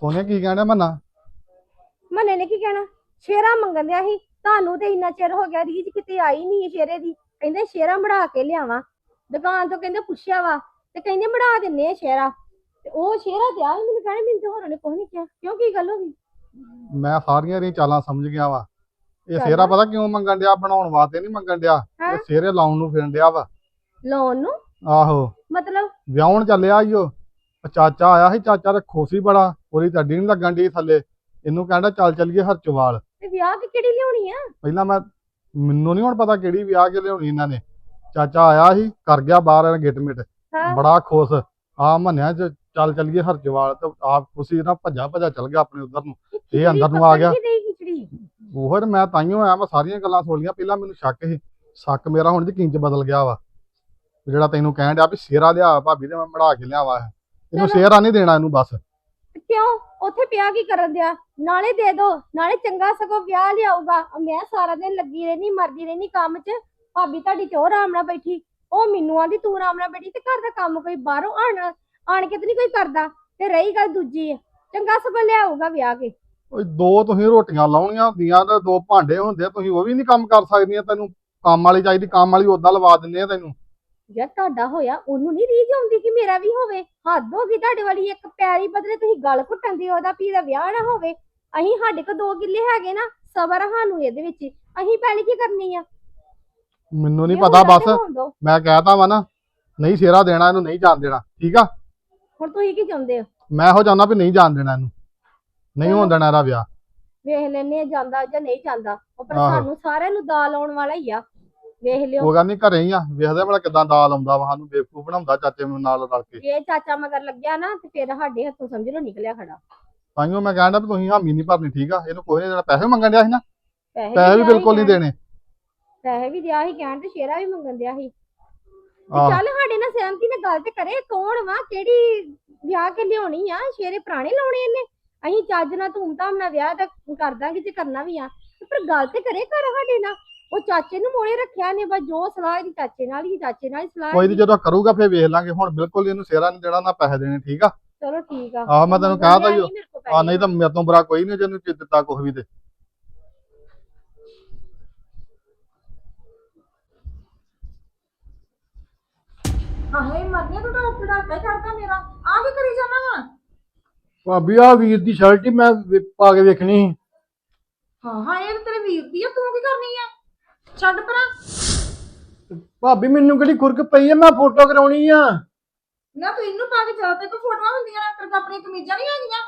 ਸੋਨੀਆ ਕੀ ਕਹਿਣਾ ਮੰਨਾ? ਮਨੇ ਨੇ ਕੀ ਕਹਿਣਾ? ਸ਼ੇਰਾ ਮੰਗਣ ਦਿਆ ਸੀ। ਤੁਹਾਨੂੰ ਤੇ ਇੰਨਾ ਚਿਰ ਹੋ ਗਿਆ ਰੀਝ ਕਿਤੇ ਆਈ ਨਹੀਂ ਸ਼ੇਰੇ ਦੀ। ਕਹਿੰਦੇ ਸ਼ੇਰਾ ਮੜਾ ਕੇ ਲਿਆਵਾਂ। ਦੁਕਾਨ ਤੋਂ ਕਹਿੰਦੇ ਪੁੱਛਿਆ ਵਾ ਤੇ ਕਹਿੰਦੇ ਮੜਾ ਦਿੰਨੇ ਆ ਸ਼ੇਰਾ। ਤੇ ਉਹ ਸ਼ੇਰਾ ਤੇ ਆ ਮੈਨੂੰ ਕਹਿੰਦੇ ਮੈਨੂੰ ਤੇ ਹੋਰਾਂ ਨੇ ਕੁਝ ਨਹੀਂ ਕਿਹਾ। ਕਿਉਂ ਕੀ ਗੱਲ ਹੋ ਗਈ? ਮੈਂ ਸਾਰੀਆਂ ਰੀ ਚਾਲਾਂ ਸਮਝ ਗਿਆ ਵਾ। ਇਹ ਚੱਲ। ਸੇਰਾ ਪਤਾ ਕਿਉਂ ਮੰਗਣ ਡਿਆ? ਬਣਾਉਣ ਵਾਸਤੇ ਨਹੀਂ ਮੰਗਣ ਡਿਆ। ਹਾਂ। ਇਹ ਸੇਰੇ ਲਾਉਣ ਨੂੰ ਫਿਰਨ ਡਿਆ ਵਾ। ਲੋਨ ਨੂੰ? ਆਹੋ। ਮਤਲਬ? ਵਿਆਹਣ ਚੱਲਿਆ ਈ ਉਹ। ਚਾਚਾ ਆਇਆ ਸੀ ਚਾਚਾ ਤੇ ਖੁਸ਼ੀ ਬੜਾ। ਉਹਦੀ ਤਾਂ ਅੱਡੀ ਨੀ ਲੱਗਣ ਦੀ ਥੱਲੇ। ਇਹਨੂੰ ਕਹਿੰਦਾ ਚੱਲ ਚੱਲੀਏ ਹਰਚਵਾਲ। ਤੇ ਵਿਆਹ ਕਿ ਕਿਹੜੀ ਲਿਆਉਣੀ ਆ? ਪਹਿਲਾਂ ਮੈਂ ਮੈਨੂੰ ਨਹੀਂ ਹੁਣ ਪਤਾ ਕਿਹੜੀ ਵਿਆਹ ਕੇ ਲਿਆਉਣੀ ਇਹਨਾਂ ਨੇ। ਚਾਚਾ ਆਇਆ ਸੀ ਕਰ ਗਿਆ ਬਾਹਰ ਗਿੱਟ ਮਿੱਟ ਹਾਂ। ਬੜਾ ਖੁਸ਼। ਆ ਮੰਨਿਆ ਚ ਚੱਲ ਚੱਲੀਏ ਹਰਜਵਾਲ ਤੇ ਆਪ ਖੁਸ਼ੀ ਨਾਲ ਭੱਜਾ ਭੱਜਾ ਚੱਲ ਗਿਆ ਆਪਣੇ ਉਧਰ ਨੂੰ। ਇਹ ਅੰਦਰ ਨੂੰ ਆ ਗਿਆ। ਉਹ ਤੇ ਮੈਂ ਤਾਈਓ ਆਇਆ ਮੈਂ ਸਾਰੀਆਂ ਗੱਲਾਂ ਸੁਣ ਲਈਆਂ। ਪਹਿਲਾਂ ਮੈਨੂੰ ਸ਼ੱਕ ਸੀ ਸ਼ੱਕ ਮੇਰਾ ਹੁਣ ਯਕੀਨ ਚ ਬਦਲ ਗਿਆ ਵਾ। ਜਿਹੜਾ ਤੈਨੂੰ ਕਹਿਣ ਡਿਆ ਵੀ ਸ਼ੇਰਾ ਲਿਆ ਭਾਬੀ ਤੇ ਮੈਂ ਮੜਾ ਕੇ ਲਿਆਵਾ। ਇਹਨੂੰ। ਸ਼ੇਰਾ ਨਹੀਂ ਦੇਣਾ ਇਹਨੂੰ ਬਸ। ਤੇ ਕਿਉਂ? ਉੱਥੇ ਪਿਆ ਕੀ ਕਰਨ ਦਿਆ? ਨਾਲੇ ਦੇ ਦੋ ਨਾਲੇ ਚੰਗਾ ਸਗੋਂ ਵਿਆਹ ਲਿਆਊਗਾ। ਮੈਂ ਸਾਰਾ ਦਿਨ ਲੱਗੀ ਰਹਿਨੀ ਮਰਦੀ ਰਹਿਨੀ ਕੰਮ 'ਚ। ਭਾਬੀ ਤੁਹਾਡੀ ਚੋ ਆਰਾਮ ਨਾਲ ਬੈਠੀ। ਉਹ ਮੈਨੂੰ ਆਂਦੀ ਤੂੰ ਆਰਾਮ ਨਾਲ ਬੈਠੀ ਤੇ ਘਰ ਦਾ ਕੰਮ ਕੋਈ ਬਾਹਰੋਂ ਆਣ ਆਣ ਕੇ ਤੇ ਨਹੀਂ ਕੋਈ ਕਰਦਾ। ਤੇ ਰਹੀ ਗੱਲ ਦੂਜੀ ਚੰਗਾ ਸਗੋਂ ਲਿਆਊਗਾ ਵਿਆਹ ਕੇ। ਓਏ ਦੋ ਤੁਸੀਂ ਰੋਟੀਆਂ ਲਾਉਣੀਆਂ ਹੁੰਦੀਆਂ ਤੇ ਦੋ ਭਾਂਡੇ ਹੁੰਦੇ ਆ, ਤੁਸੀਂ ਉਹ ਵੀ ਨਹੀਂ ਕੰਮ ਕਰ ਸਕਦੀਆਂ। ਤੈਨੂੰ ਕੰਮ ਵਾਲੀ ਚਾਹੀਦੀ ਕੰਮ ਵਾਲੀ ਉਦਾਂ ਲਵਾ ਦਿੰਦੇ ਆ ਤੈਨੂੰ। ਯਾਰ ਤੁਹਾਡਾ ਹੋਇਆ ਉਹਨੂੰ ਨਹੀਂ ਰੀਝ ਆਉਂਦੀ ਕਿ ਮੇਰਾ ਵੀ ਹੋਵੇ। ਹੱਦ ਹੋ ਗਈ ਤੁਹਾਡੇ ਵਾਲੀ ਇੱਕ ਪੈਰੀ ਬਦਲੇ ਤੁਸੀਂ ਗੱਲ ਘੁੱਟਣ ਦੀ ਉਹਦਾ ਵੀ ਦਾ ਵਿਆਹ ਨਾ ਹੋਵੇ। ਅਸੀਂ ਸਾਡੇ ਕੋਲ ਦੋ ਕਿੱਲੇ ਹੈਗੇ ਨਾ ਸਬਰ ਆ ਸਾਨੂੰ ਇਹਦੇ ਵਿੱਚ ਅਸੀਂ ਪਹਿਲੀ ਕੀ ਕਰਨੀ ਆ? ਮੈਨੂੰ ਨਹੀਂ ਇਹ ਪਤਾ ਹੋਇਆ ਬਸ। ਤੇ ਹੋਣ ਦਿਓ। ਮੈਂ ਕਹਿਤਾ ਵਾ ਨਾ ਨਹੀਂ ਸ਼ੇਰਾ ਦੇਣਾ ਇਹਨੂੰ ਨਹੀਂ ਜਾਣ ਦੇਣਾ। ਠੀਕ ਆ? ਹੁਣ ਤੁਸੀਂ ਕੀ ਚਾਹੁੰਦੇ ਹੋ? ਮੈਂ ਇਹੋ ਚਾਹੁੰਦਾ ਵੀ ਨਹੀਂ ਜਾਣ ਦੇਣਾ ਇਹਨੂੰ। ਨਹੀਂ ਹੋਣ ਦੇਣਾ ਇਹਦਾ ਵਿਆਹ। ਵੇਖ ਲੈਨੇ ਆ ਜਾਂਦਾ ਜਾਂ ਨਹੀਂ ਜਾਂਦਾ। ਉਹ ਪਰ ਆਹੋ। ਸਾਨੂੰ ਸਾਰਿਆਂ ਨੂੰ ਦਾਲ ਆਉਣ ਵਾਲਾ ਹੀ ਆ। ਵੇਖ ਲਿਓ। ਗੱਲ ਨਹੀਂ ਘਰੇ ਹੀ ਆ। ਵੇਖਦੇ ਭਲਾ ਕਿਦਾਂ ਦਾਲ ਆਉਂਦਾ ਵਾ ਸਾਨੂੰ ਬੇਵਕੂਫ ਬਣਾਉਂਦਾ ਚਾਚੇ ਨੂੰ ਨਾਲ ਰਲ ਕੇ। ਜੇ ਚਾਚਾ ਮਗਰ ਲੱਗਿਆ ਨਾ ਤੇ ਫਿਰ ਸਾਡੇ ਹੱਥੋਂ ਸਮਝ ਲਓ ਨਿਕਲਿਆ ਖੜਾ। ਤਾਈਓ ਮੈਂ ਕਹਿੰਦਾ ਵੀ ਤੁਸੀਂ ਹਾਮੀ ਨਹੀਂ ਭਰਨੀ ਠੀਕ ਆ? ਇਹਨੂੰ ਕੋਈ ਨਹੀਂ ਦੇਣਾ। ਪੈਸੇ ਮੰਗਣ ਡਿਆ ਸੀ ਨਾ? ਪੈਸੇ ਵੀ ਦਿਆ ਬਿਲਕੁਲ ਨਹੀਂ ਦੇਣੇ। ਪੈਸੇ ਵੀ ਦਿਆ ਸੀ ਕਹਿਣ ਤੇ ਸ਼ੇਰਾ ਵੀ ਮੰਗਣ ਦਿਆ ਸੀ। ਤੇ ਆਹ। ਚੱਲ ਸਾਡੇ ਨਾਲ ਸਹਿਮਤੀ ਨਾਲ ਗੱਲ ਤੇ ਕਰੇ ਕੌਣ ਵਾ ਕਿਹੜੀ ਵਿਆਹ ਕੇ ਲਿਆਉਣੀ ਆ? ਸ਼ੇਰੇ ਪੁਰਾਣੇ ਲਾਉਣੇ ਇਹਨੇ? ਅਸੀਂ ਚੱਜ ਨਾਲ ਧੂਮ-ਧਾਮ ਨਾਲ ਵਿਆਹ ਤਾਂ ਕਰ ਦਾਂਗੇ ਜੇ ਕਰਨਾ ਵੀ ਆ। ਪਰ ਗੱਲ ਤੇ ਕਰੇ ਘਰ ਸਾਡੇ ਨਾਲ। ਉਹ ਚਾਚੇ ਨੂੰ ਮੋੜੇ ਰੱਖਿਆ ਨੇ ਬਸ ਜੋ ਸਲਾਹ ਇਹਦੀ ਚਾਚੇ ਨਾਲ ਹੀ ਚਾਚੇ ਨਾਲ ਹੀ ਸਲਾਹ ਕੋਈ ਨਹੀਂ ਇਹਦੀ। ਜਦੋਂ ਕਰੂਗਾ ਫੇਰ ਵੇਖ ਲਾਂਗੇ। ਹੁਣ ਬਿਲਕੁਲ ਇਹਨੂੰ ਸੇਰਾ ਨਹੀਂ ਦੇਣਾ ਨਾ ਪੈਸੇ ਦੇਣੇ ਠੀਕ ਆ? ਚਲੋ ਠੀਕ ਆ। ਆਹ ਮੈਂ ਤੈਨੂੰ ਕਹਿ ਤਾ। ਮੇਰੇ ਕੋਲ ਆ ਨਹੀਂ ਤਾਂ ਮੇਰੇ ਤੋਂ ਬੁਰਾ ਕੋਈ ਨਹੀਂ ਜਿਹਨੂੰ ਚਿੱਤ ਦਿੱਤਾ ਕੁਝ ਵੀ ਤੇ। ਆਹੇ ਮਰਨੇ ਤੂੰ ਤਾਂ ਚੜਾਕਾ ਕਰਦਾ ਮੇਰਾ। ਆ ਕੀ ਕਰੀ ਜਾਣਾ ਵਾ? ਭਾਬੀ ਆ ਵੀਰ ਦੀ ਸ਼ਰਟ ਹੀ ਮੈਂ ਵੇ- ਪਾ ਕੇ ਵੇਖਣੀ ਸੀ। ਹਾਂ ਹਾਂ ਇਹ ਤਾਂ ਤੇਰੇ ਵੀਰ ਦੀ ਆ ਤੂੰ ਕੀ ਕਰਨੀ ਆ? ਛੱਡ ਪਰਾਂ। ਭਾਬੀ ਮੈਨੂੰ ਕਿਹੜੀ ਖੁਰਕ ਪਈ ਆ? ਮੈਂ ਫੋਟੋ ਕਰਾਉਣੀ ਆ। ਨਾ ਤੂੰ ਇਹਨੂੰ ਪਾ ਕੇ ਚੱਲ ਤੇ ਕੋ ਫੋਟੋਆਂ ਹੁੰਦੀਆਂ ਨੇ ਤੇਰੇ ਆਪਣੀਆਂ ਕਮੀਜ਼ਾਂ ਨਹੀਂ ਹੈਗੀਆਂ।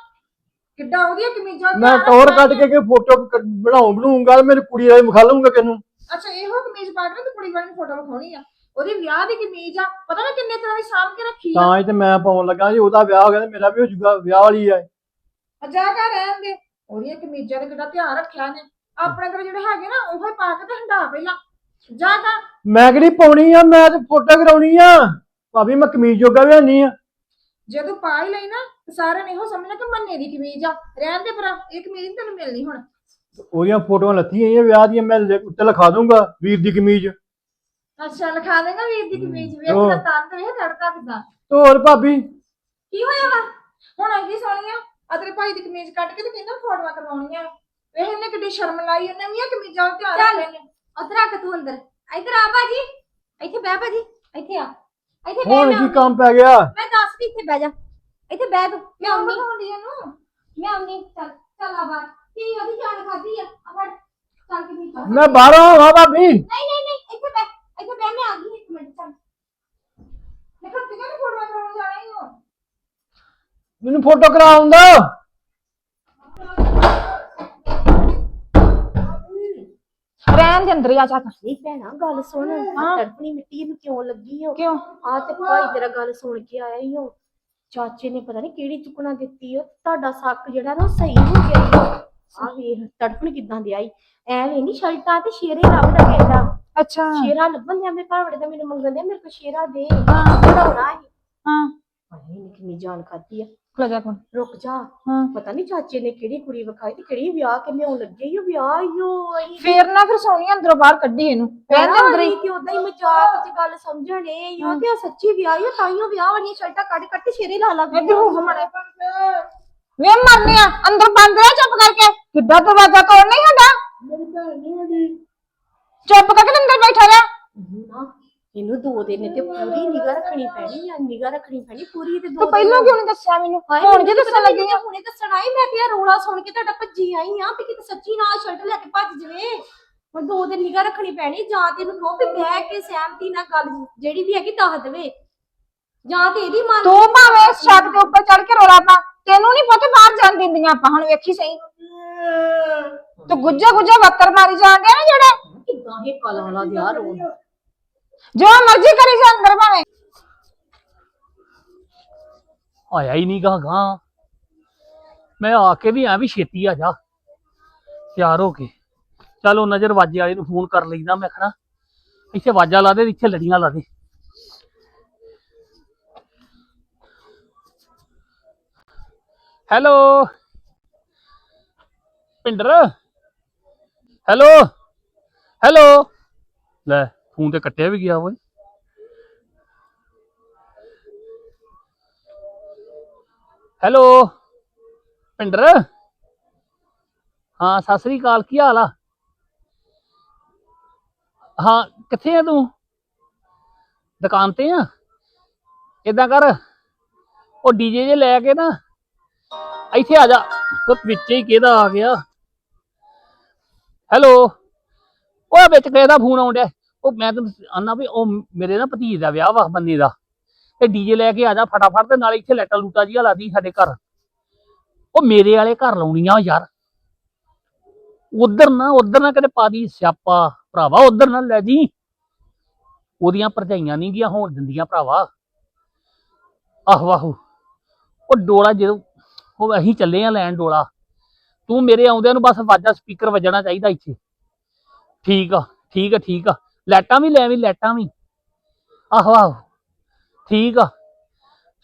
ਕਿੱਡਾ ਉਹਦੀਆਂ ਕਮੀਜ਼ਾਂ ਮੈਂ ਤਿਆਰ ਟੌਰ ਕੱਢ ਕੇ ਕਿ ਫੋਟੋ ਬਣਾਉਂ ਬਣਾਉਂਗਾ ਮੇਰੀ ਕੁੜੀ ਵਾਲੇ ਵਿਖਾ ਲਊਂਗਾ ਕਿਨੂੰ ਅੱਛਾ ਇਹੋ ਕਮੀਜ਼ ਪਾ ਕੇ ਤੂੰ ਕੁੜੀ ਵਾਲੀ ਫੋਟੋ ਵਿਖਾਉਣੀ ਆ। ਉਹਦੀ ਵਿਆਹ ਦੀ ਕਮੀਜ਼ ਆ। ਪਤਾ ਨਾ ਕਿੰਨੇ ਤਰ੍ਹਾਂ ਦੀ ਸਾਂਭ ਕੇ ਰੱਖੀ ਆ। ਤਾਂ ਹੀ ਤੇ ਮੈਂ ਪਾਉਣ ਲੱਗਾ ਜੀ ਉਹਦਾ ਵਿਆਹ ਹੋ ਗਿਆ ਤੇ ਮੇਰਾ ਵੀ ਹੋ ਜਾਊਗਾ ਵਿਆਹ ਵਾਲੀ ਆ ਆ ਜਾ ਕੇ ਰਹਿਣ ਦੇ। ਉਹਦੀਆਂ ਕਮੀਜ਼ਾਂ ਦਾ ਕਿੱਡਾ ਧਿਆਨ ਰੱਖਿਆ ਨੇ। ਆਪਣੇ ਕੋਲ ਜਿਹੜੇ ਹੈਗੇ ਨਾ ਉਹੋ ਹੀ ਪਾ ਕੇ ਤੇ ਹੰਡਾ ਪਹਿਲਾਂ। ਜਾ ਕਰ ਮੈਂ ਕਿਹੜੀ ਪਾਉਣੀ ਆ? ਮੈਂ ਤੇ ਫੋਟੋ ਕਰਾਉਣੀ ਆ। ਭਾਬੀ ਮੈਂ ਕਮੀਜ਼ ਜੋਗਾ ਵੀ ਨਹੀਂ ਆ। ਜੇ ਤੂੰ ਪਾ ਹੀ ਲਈ ਨਾ ਤੇ ਸਾਰਿਆਂ ਨੇ ਇਹੋ ਸਮਝਣਾ ਕਿ ਮੰਨੇ ਦੀ ਕਮੀਜ਼ ਆ। ਰਹਿਣ ਦੇ ਪਰਾਂ ਇਹ ਕਮੀਜ਼ ਨੀ ਤੈਨੂੰ ਮਿਲਣੀ ਹੁਣ। ਉਹਦੀਆਂ ਫੋਟੋਆਂ ਲੱਥੀਆਂ ਹੋਈਆਂ ਵਿਆਹ ਦੀਆਂ ਮੈਂ ਉੱਤੇ ਲਿਖਾ ਦੂੰਗਾ ਵੀਰ ਦੀ ਕਮੀਜ਼। ਅੱਛਾ ਲਿਖਾ ਦੇਗਾ ਵੀਰ ਦੀ ਕਮੀਜ਼। ਵੇਖ ਹੋਰ। ਨਾ ਤੰਦ ਵੇਖ ਲੜਦਾ ਕਿਦਾਂ। ਤੇ ਹੋਰ ਭਾਬੀ? ਕੀ ਹੋਇਆ ਵਾ? ਹੁਣ ਅੱਗੀ ਸੋਣੀਆਂ ਆ। ਤੇਰੇ ਭਾਈ ਦੀ ਕਮੀਜ਼ ਕੱਢ ਕੇ ਤੇ ਕਹਿੰਦਾ ਫੋਟੋਆਂ ਕਰਵਾਉਣੀਆਂ। ਇਹਨੇ ਕਿੱਡੀ ਸ਼ਰਮ ਲਾਈ ਇਹਨੇ ਵੀ ਆ ਕਮੀਜ਼ਾਂ ਦਾ ਧਿਆਨ ਚੱਲ। ਰੱਖਦੇ ਨੇ। ਉਧਰ ਆ ਕੇ ਤੂੰ ਅੰਦਰ। ਇੱਧਰ ਆ ਬਾਜੀ ਇੱਥੇ ਬਹਿ ਬਾਜੀ ਇੱਥੇ ਆ। ਇੱਥੇ ਬਹਿ ਹੁਣ ਮੈਂ ਕੀ ਕੰਮ ਪੈ ਗਿਆ? ਮੈਂ ਦੱਸ ਵੀ ਇੱਥੇ ਬਹਿ ਜਾ। ਇੱਥੇ ਬਹਿ ਤੂੰ। ਮੈਂ ਆਉਣੀ ਆਉਂਦੀ। ਇਹਨੂੰ। ਮੈਂ ਆਉਣੀ ਚੱਲ ਚੱਲ ਆ ਬਾਹਰ। ਕੀ ਉਹਦੀ ਜਾਨ ਖਾਦੀ ਆ? ਆ ਫੜ। ਚੱਲ ਕੇ ਨਹੀਂ ਨਹੀਂ ਮੈਂ ਬਾਹਰੋਂ ਆਵਾਂ ਭਾਬੀ। ਨਹੀਂ ਨਹੀਂ ਇੱਥੇ ਬਹਿ। ਇੱਥੇ ਬਹਿ ਮੈਂ ਆ ਗਈ ਇੱਕ ਮਿੰਟ ਚੱਲ। ਨਿਕਲ ਤੇ ਕਹਿੰਦੇ ਫੋਟੋਆਂ ਕਰਵਾਉਣ ਜਾਣਾ ਹੀ ਹੋ ਮੈਨੂੰ ਫੋਟੋ ਕਰਾਉਂਦਾ ਰਹਿਣ ਦੇ ਅੰਦਰ ਆ ਜਾ ਨਹੀਂ ਭੈਣਾ ਗੱਲ ਸੁਣ ਹਾਂ। ਤੜਪਣੀ ਮਿੱਟੀ ਇਹਨੂੰ ਕਿਉਂ ਲੱਗੀ ਓ? ਕਿਉਂ? ਆ ਤੇ ਭਾਈ ਤੇਰਾ ਗੱਲ ਸੁਣ ਕੇ ਆਇਆ ਹੀ ਓ। ਚਾਚੇ ਨੇ ਪਤਾ ਨਹੀਂ ਕਿਹੜੀ ਚੁੱਕਣਾ ਦਿੱਤੀ ਓ। ਤੁਹਾਡਾ ਸੱਕ ਜਿਹੜਾ ਨਾ ਉਹ ਸਹੀ ਹੋ ਗਿਆ ਈ ਆ ਵੇਖ ਤੜਪਣ ਕਿਦਾਂ ਦੀ ਆਈ। ਐਵੇਂ ਨਹੀਂ ਸ਼ਰਟਾਂ ਤੇ ਸ਼ੇਰੇ ਲੱਭਦਾ ਕਹਿੰਦਾ। ਅੱਛਾ। ਸ਼ੇਰਾ ਲੱਭਣ ਦਿਆ ਮੇਰੇ ਘਰ ਵਾਲੇ ਦਾ ਮੈਨੂੰ ਮੰਗਣ ਦਿਆ ਮੇਰੇ ਕੋ ਸ਼ੇਰਾ ਦੇ। ਬਣਾਉਣਾ ਹੀ। ਹਾਂ। ਹਾਏ ਨੀ ਕਿੰਨੀ ਜਾਨ ਖਾਦੀ ਆ। ਜਾ ਕੋਣ ਰੁਕ ਜਾ। ਹਾਂ। ਪਤਾ ਨਹੀਂ ਚਾਚੇ ਨੇ ਕਿਹੜੀ ਕੁੜੀ ਵਿਖਾਈ ਤੇ ਕਿਹੜੀ ਵਿਆਹ ਕੇ ਲਿਆਉਣ ਲੱਗੇ ਈ ਓ ਵਿਆਹ ਅਸੀਂ ਫੇਰ ਨਾ ਫਿਰ ਸੋਹਣੀ ਅੰਦਰੋਂ ਬਾਹਰ ਕੱਢੀ ਇਹਨੂੰ। ਰਹਿਣ ਦੇ ਅੰਦਰ ਹੀ ਕਿ ਉਦਾਂ ਹੀ ਮਜ਼ਾਕ ਚ ਗੱਲ ਸਮਝਣ ਈ ਓ। ਤੇ ਉਹ ਸੱਚੀ ਵਿਆਹ ਓ ਤਾਂ ਹੀ ਉਹ ਵਿਆਹ ਵਾਲੀਆਂ ਸ਼ਰਟਾਂ ਕੱਢ ਕੱਢ ਕੇ ਸ਼ੇਰੇ ਲਾ ਲਾ ਇੱਧਰ ਹੋ ਹਮੜੇ ਵੇ ਮਰਨੇ ਆ ਅੰਦਰ ਬੰਦ ਰਹਿ ਚੁੱਪ ਕਰਕੇ। ਕਿੱਡਾ ਦਰਵਾਜ਼ਾ ਤੋੜ ਨਹੀਂ ਹੁੰਦਾ ਚੁੱਪ ਕਰਕੇ ਅੰਦਰ ਬੈਠਾ ਰਹਿ। ਨਾ। ਇਹਨੂੰ ਦੋ ਦਿਨ ਤੇ ਪੂਰੀ ਨਿਗਾ ਰੱਖਣੀ ਪੈਣੀ ਆ ਨਿਗਾ ਰੱਖਣੀ ਪੈਣੀ ਪੂਰੀ ਤੇ ਦੋ ਤੂੰ ਪਹਿਲਾਂ ਕਿਉਂ ਨਹੀਂ ਦੱਸਿਆ ਮੈਨੂੰ? ਹੁਣ ਜੇ ਦੱਸਣ ਲੱਗੀ ਆ। ਹੁਣੇ ਦੱਸਣ ਆਈ ਮੈਂ ਤੇ ਰੋਲਾ ਸੁਣ ਕੇ ਤੁਹਾਡਾ ਭੱਜੀ ਆਈ ਆ ਵੀ ਕਿਤੇ ਸੱਚੀ ਨਾਲ ਸ਼ਰਟ ਲੈ ਕੇ ਭੱਜ ਜਵੇ। ਹੁਣ ਦੋ ਦਿਨ ਨਿਗਾ ਰੱਖਣੀ ਪੈਣੀ ਜਾਂ ਤੇ ਇਹਨੂੰ ਕਹੋ ਵੀ ਬਹਿ ਕੇ ਸਹਿਮਤੀ ਨਾਲ ਗੱਲ ਜਿਹੜੀ ਵੀ ਹੈਗੀ ਦੱਸ ਦੇਵੇ। ਜਾਂ ਤੇ ਇਹਦੀ ਮੰਨ ਤੂੰ ਭਾਵੇਂ ਛੱਤ ਦੇ ਉੱਪਰ ਚੜ ਕੇ ਰੋਲਾ ਪਾ ਤੈਨੂੰ ਨਹੀਂ ਪਤਾ ਬਾਹਰ ਜਾਣ ਦਿੰਦੀਆਂ ਆਪਾਂ ਹੁਣ ਵੇਖੀ ਸਹੀ। ਤੂੰ ਗੁੱਜਾ ਗੁੱਜਾ ਵੱਤਰ ਮਾਰੀ ਡਿਆ ਨਾ ਜਿਹੜੇ। ਕਿੱਦਾਂ ਇਹ ਕਲਾਂ ਵਾਲਾ ਦਿਆ ਰੋਣ ਜੋ ਮਰਜ਼ੀ ਕਰੀ ਜਾ ਅੰਦਰ ਭਾਵੇਂ ਆਇਆ ਹੀ ਨਹੀਂ ਗਾ ਗਾਂ ਮੈਂ ਆ ਕੇ ਵੀ ਆ ਵੀ ਛੇਤੀ ਆ ਜਾ ਤਿਆਰ ਹੋ ਕੇ ਚਲ ਉਹ ਨਜ਼ਰ ਵਾਜੇ ਵਾਲੇ ਨੂੰ ਫੋਨ ਕਰ ਲਈਦਾ ਮੈਂ ਖਣਾ ਇੱਥੇ ਵਾਜਾ ਲਾ ਦੇ ਇੱਥੇ ਲੜੀਆਂ ਲਾ ਦੇ ਹੈਲੋ ਪਿੰਡਰ ਹੈਲੋ ਹੈਲੋ ਲੈ ਫੋਨ ਤੇ ਕੱਟਿਆ ਵੀ ਗਿਆ ਓਏ ਹੈਲੋ ਪਿੰਡਰ ਹਾਂ, ਸਤਿ ਸ੍ਰੀ ਅਕਾਲ, ਕੀ ਹਾਲ ਆ? ਹਾਂ, ਕਿੱਥੇ ਆ ਤੂੰ? ਦੁਕਾਨ ਤੇ ਆ? ਇਦਾਂ ਕਰ, ਉਹ ਡੀਜੇ ਜੇ ਲੈ ਕੇ ਨਾ, ਇੱਥੇ ਆ ਜਾ। ਉਹ ਵਿੱਚ ਹੀ ਕਿਹਦਾ ਆ ਗਿਆ। ਹੈਲੋ ਉਹ ਵਿੱਚ ਕਿਹਦਾ ਫੋਨ ਆਉਣ ਡਿਆ? ਉਹ ਮੈਂ ਤੈਨੂੰ ਆਨਾ ਵੀ ਉਹ ਮੇਰੇ ਨਾ ਭਤੀਜ ਦਾ ਵਿਆਹ ਵਾ ਬੰਦੇ ਦਾ। ਤੇ ਡੀਜੇ ਲੈ ਕੇ ਆ ਜਾ ਫਟਾਫਟ ਤੇ ਨਾਲ ਇੱਥੇ ਲੈਟਾ ਲੂਟਾ ਜੀ ਲਾ ਸਾਡੇ ਘਰ। ਉਹ ਮੇਰੇ ਵਾਲੇ ਘਰ ਲਾਉਣੀਆਂ ਯਾਰ। ਉਧਰ ਨਾ ਉਧਰ ਨਾ ਕਦੇ ਪਾ ਸਿਆਪਾ ਭਰਾਵਾ, ਉਧਰ ਨਾ ਲੈ ਜੀ। ਉਹਦੀਆਂ ਭਰਜਾਈਆਂ ਨਹੀਂ ਗਿਆ ਹੋਣ ਦਿੰਦੀਆਂ ਭਰਾਵਾ। ਆਹੋ ਆਹੋ। ਉਹ ਡੋਲਾ ਜਦੋਂ ਉਹ ਅਸੀਂ ਚੱਲੇ ਆ ਲੈਣ ਡੋਲਾ। ਤੂੰ ਮੇਰੇ ਆਉਂਦਿਆਂ ਨੂੰ ਬਸ ਵਾਜਾ ਸਪੀਕਰ ਵੱਜਣਾ ਚਾਹੀਦਾ ਇੱਥੇ। ਠੀਕ ਆ ਠੀਕ ਆ ਠੀਕ ਆ। ਲਾਈਟਾਂ ਵੀ ਲੈ ਵੀ ਲਾਈਟਾਂ ਵੀ। ਆਹੋ ਆਹੋ। ਠੀਕ ਆ।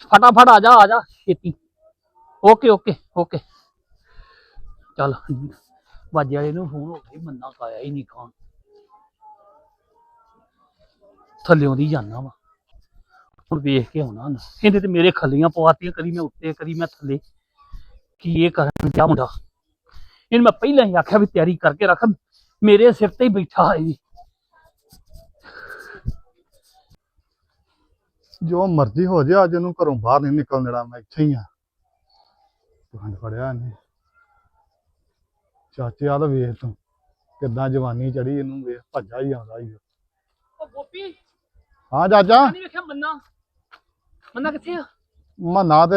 ਫਟਾਫਟ ਆ ਜਾ ਆ ਜਾ ਛੇਤੀ। Okay okay okay. ਚੱਲ ਵਾਜੇ ਵਾਲੇ ਨੂੰ ਫੋਨ ਹੋ ਗਿਆ, ਮੰਨਾ ਕਾਇਆ ਹੀ ਨਹੀਂ ਖਾਣ। ਥੱਲਿਓਂ ਦੀ ਜਾਣਾ ਵਾ। ਹੁਣ ਵੇਖ ਕੇ ਆਉਣਾ ਨਾ। ਇਹਦੇ ਤੇ ਮੇਰੇ ਖੱਲੀਆਂ ਪਵਾਤੀਆਂ, ਕਦੀ ਮੈਂ ਉੱਤੇ, ਕਦੀ ਮੈਂ ਥੱਲੇ। ਕੀ ਇਹ ਕਰਨ ਜਾ ਮੁੰਡਾ? ਇਹਨੂੰ ਮੈਂ ਪਹਿਲਾਂ ਹੀ ਆਖਿਆ ਵੀ ਤਿਆਰੀ ਕਰਕੇ ਰੱਖ। ਮੇਰੇ ਸਿਰ ਤੇ ਹੀ ਬੈਠਾ ਹੈ ਜੀ ਜੋ ਮਰਜ਼ੀ ਹੋ ਜਾਏ ਅੱਜ ਇਹਨੂੰ ਘਰੋਂ ਬਾਹਰ ਨਹੀਂ ਨਿਕਲਣ ਦੇਣਾ ਮੈਂ ਇੱਥੇ ਹੀ ਆ ਪਖੰਡ ਫੜਿਆ ਇਹਨੇ। ਚਾਚੇ ਆ ਤਾਂ ਵੇਖ ਤੂੰ ਕਿੱਦਾਂ ਜਵਾਨੀ ਚੜੀ ਇਹਨੂੰ ਵੇਖ ਭੱਜਾ ਹੀ ਆਉਂਦਾ ਹੀ ਉਹ ਗੋਪੀ ਹਾਂ ਚਾਚਾ? ਨਹੀਂ ਵੇਖਿਆ ਮੰਨਾ। ਮੰਨਾ ਕਿੱਥੇ ਆ? ਮੰਨਾ ਤੇ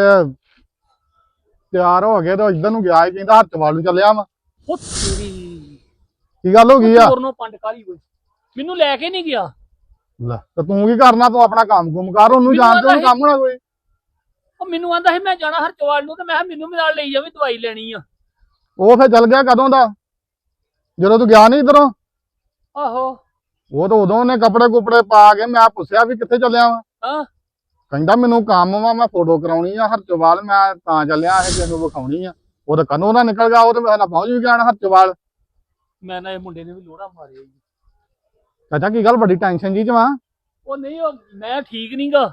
ਤਿਆਰ ਹੋ ਗਿਆ ਤੇ ਇੱਧਰ ਨੂੰ ਗਿਆ ਹੀ ਕਹਿੰਦਾ ਹੱਥ ਵੱਲ ਨੂੰ ਚੱਲਿਆ ਵਾ। ਉਹ ਤੇਰੀ ਕੀ ਗੱਲ ਹੋ ਗਈ ਆ? ਚੋਰ ਨੂੰ ਪੰਡ ਕਾਲੀ ਹੋਈ ਮੈਨੂੰ ਲੈ ਕੇ ਨਹੀਂ ਗਿਆ। ਲੈ ਤੇ ਤੂੰ ਕੀ ਕਰਨਾ ਤੂੰ ਆਪਣਾ ਕੰਮ ਕੁਮ ਕਰ ਉਹਨੂੰ ਮੈਨੂੰ ਜਾਣ ਤੇ ਉਹਨੂੰ ਕੰਮ ਨਾ ਕੋਈ। ਉਹ ਮੈਨੂੰ ਆਂਦਾ ਸੀ ਮੈਂ ਜਾਣਾ ਹਰਚਵਾਲ ਨੂੰ ਤੇ ਮੈਂ ਕਿਹਾ ਮੈਨੂੰ ਵੀ ਨਾਲ ਲਈ ਜਾਵੀਂ ਦਵਾਈ ਲੈਣੀ ਆ। ਉਹ ਫਿਰ ਚੱਲ ਗਿਆ ਕਦੋਂ ਦਾ? ਜਦੋਂ ਤੂੰ ਗਿਆ ਨਹੀਂ ਇਧਰੋਂ? ਆਹੋ। ਉਹ ਤਾਂ ਉਦੋਂ ਉਹਨੇ ਕੱਪੜੇ ਕੁਪੜੇ ਪਾ ਕੇ ਮੈਂ ਪੁੱਛਿਆ ਵੀ ਕਿੱਥੇ ਚੱਲਿਆ ਵਾ। ਹਾਂ। ਕਹਿੰਦਾ ਮੈਨੂੰ ਕੰਮ ਵਾ ਮੈਂ ਫੋਟੋ ਕਰਾਉਣੀ ਆ ਹਰਚਵਾਲ ਮੈਂ ਤਾਂ ਚੱਲਿਆ ਇਹ ਤੈਨੂੰ ਵਿਖਾਉਣੀ ਆ। ਉਹ ਤਾਂ ਕਦੋਂ ਦਾ ਨਿਕਲ ਗਿਆ ਉਹ ਤੇ ਮੈਂ ਨਾ ਪਹੁੰਚ ਵੀ ਗਿਆ ਨਾ ਹਰਚਵਾਲ ਮੈਂ ਨਾ ਇਹ ਮੁੰਡੇ ਨੇ ਵੀ ਲੋੜਾ ਮਾਰਿਆ ਜੀ ਚਾਚਾ ਕੀ ਗੱਲ ਵੱਡੀ ਟੈਨਸ਼ਨ ਜੀ ਵਾ? ਉਹ ਨਹੀਂ ਉਹ ਮੈਂ ਠੀਕ ਨਹੀਂਗਾ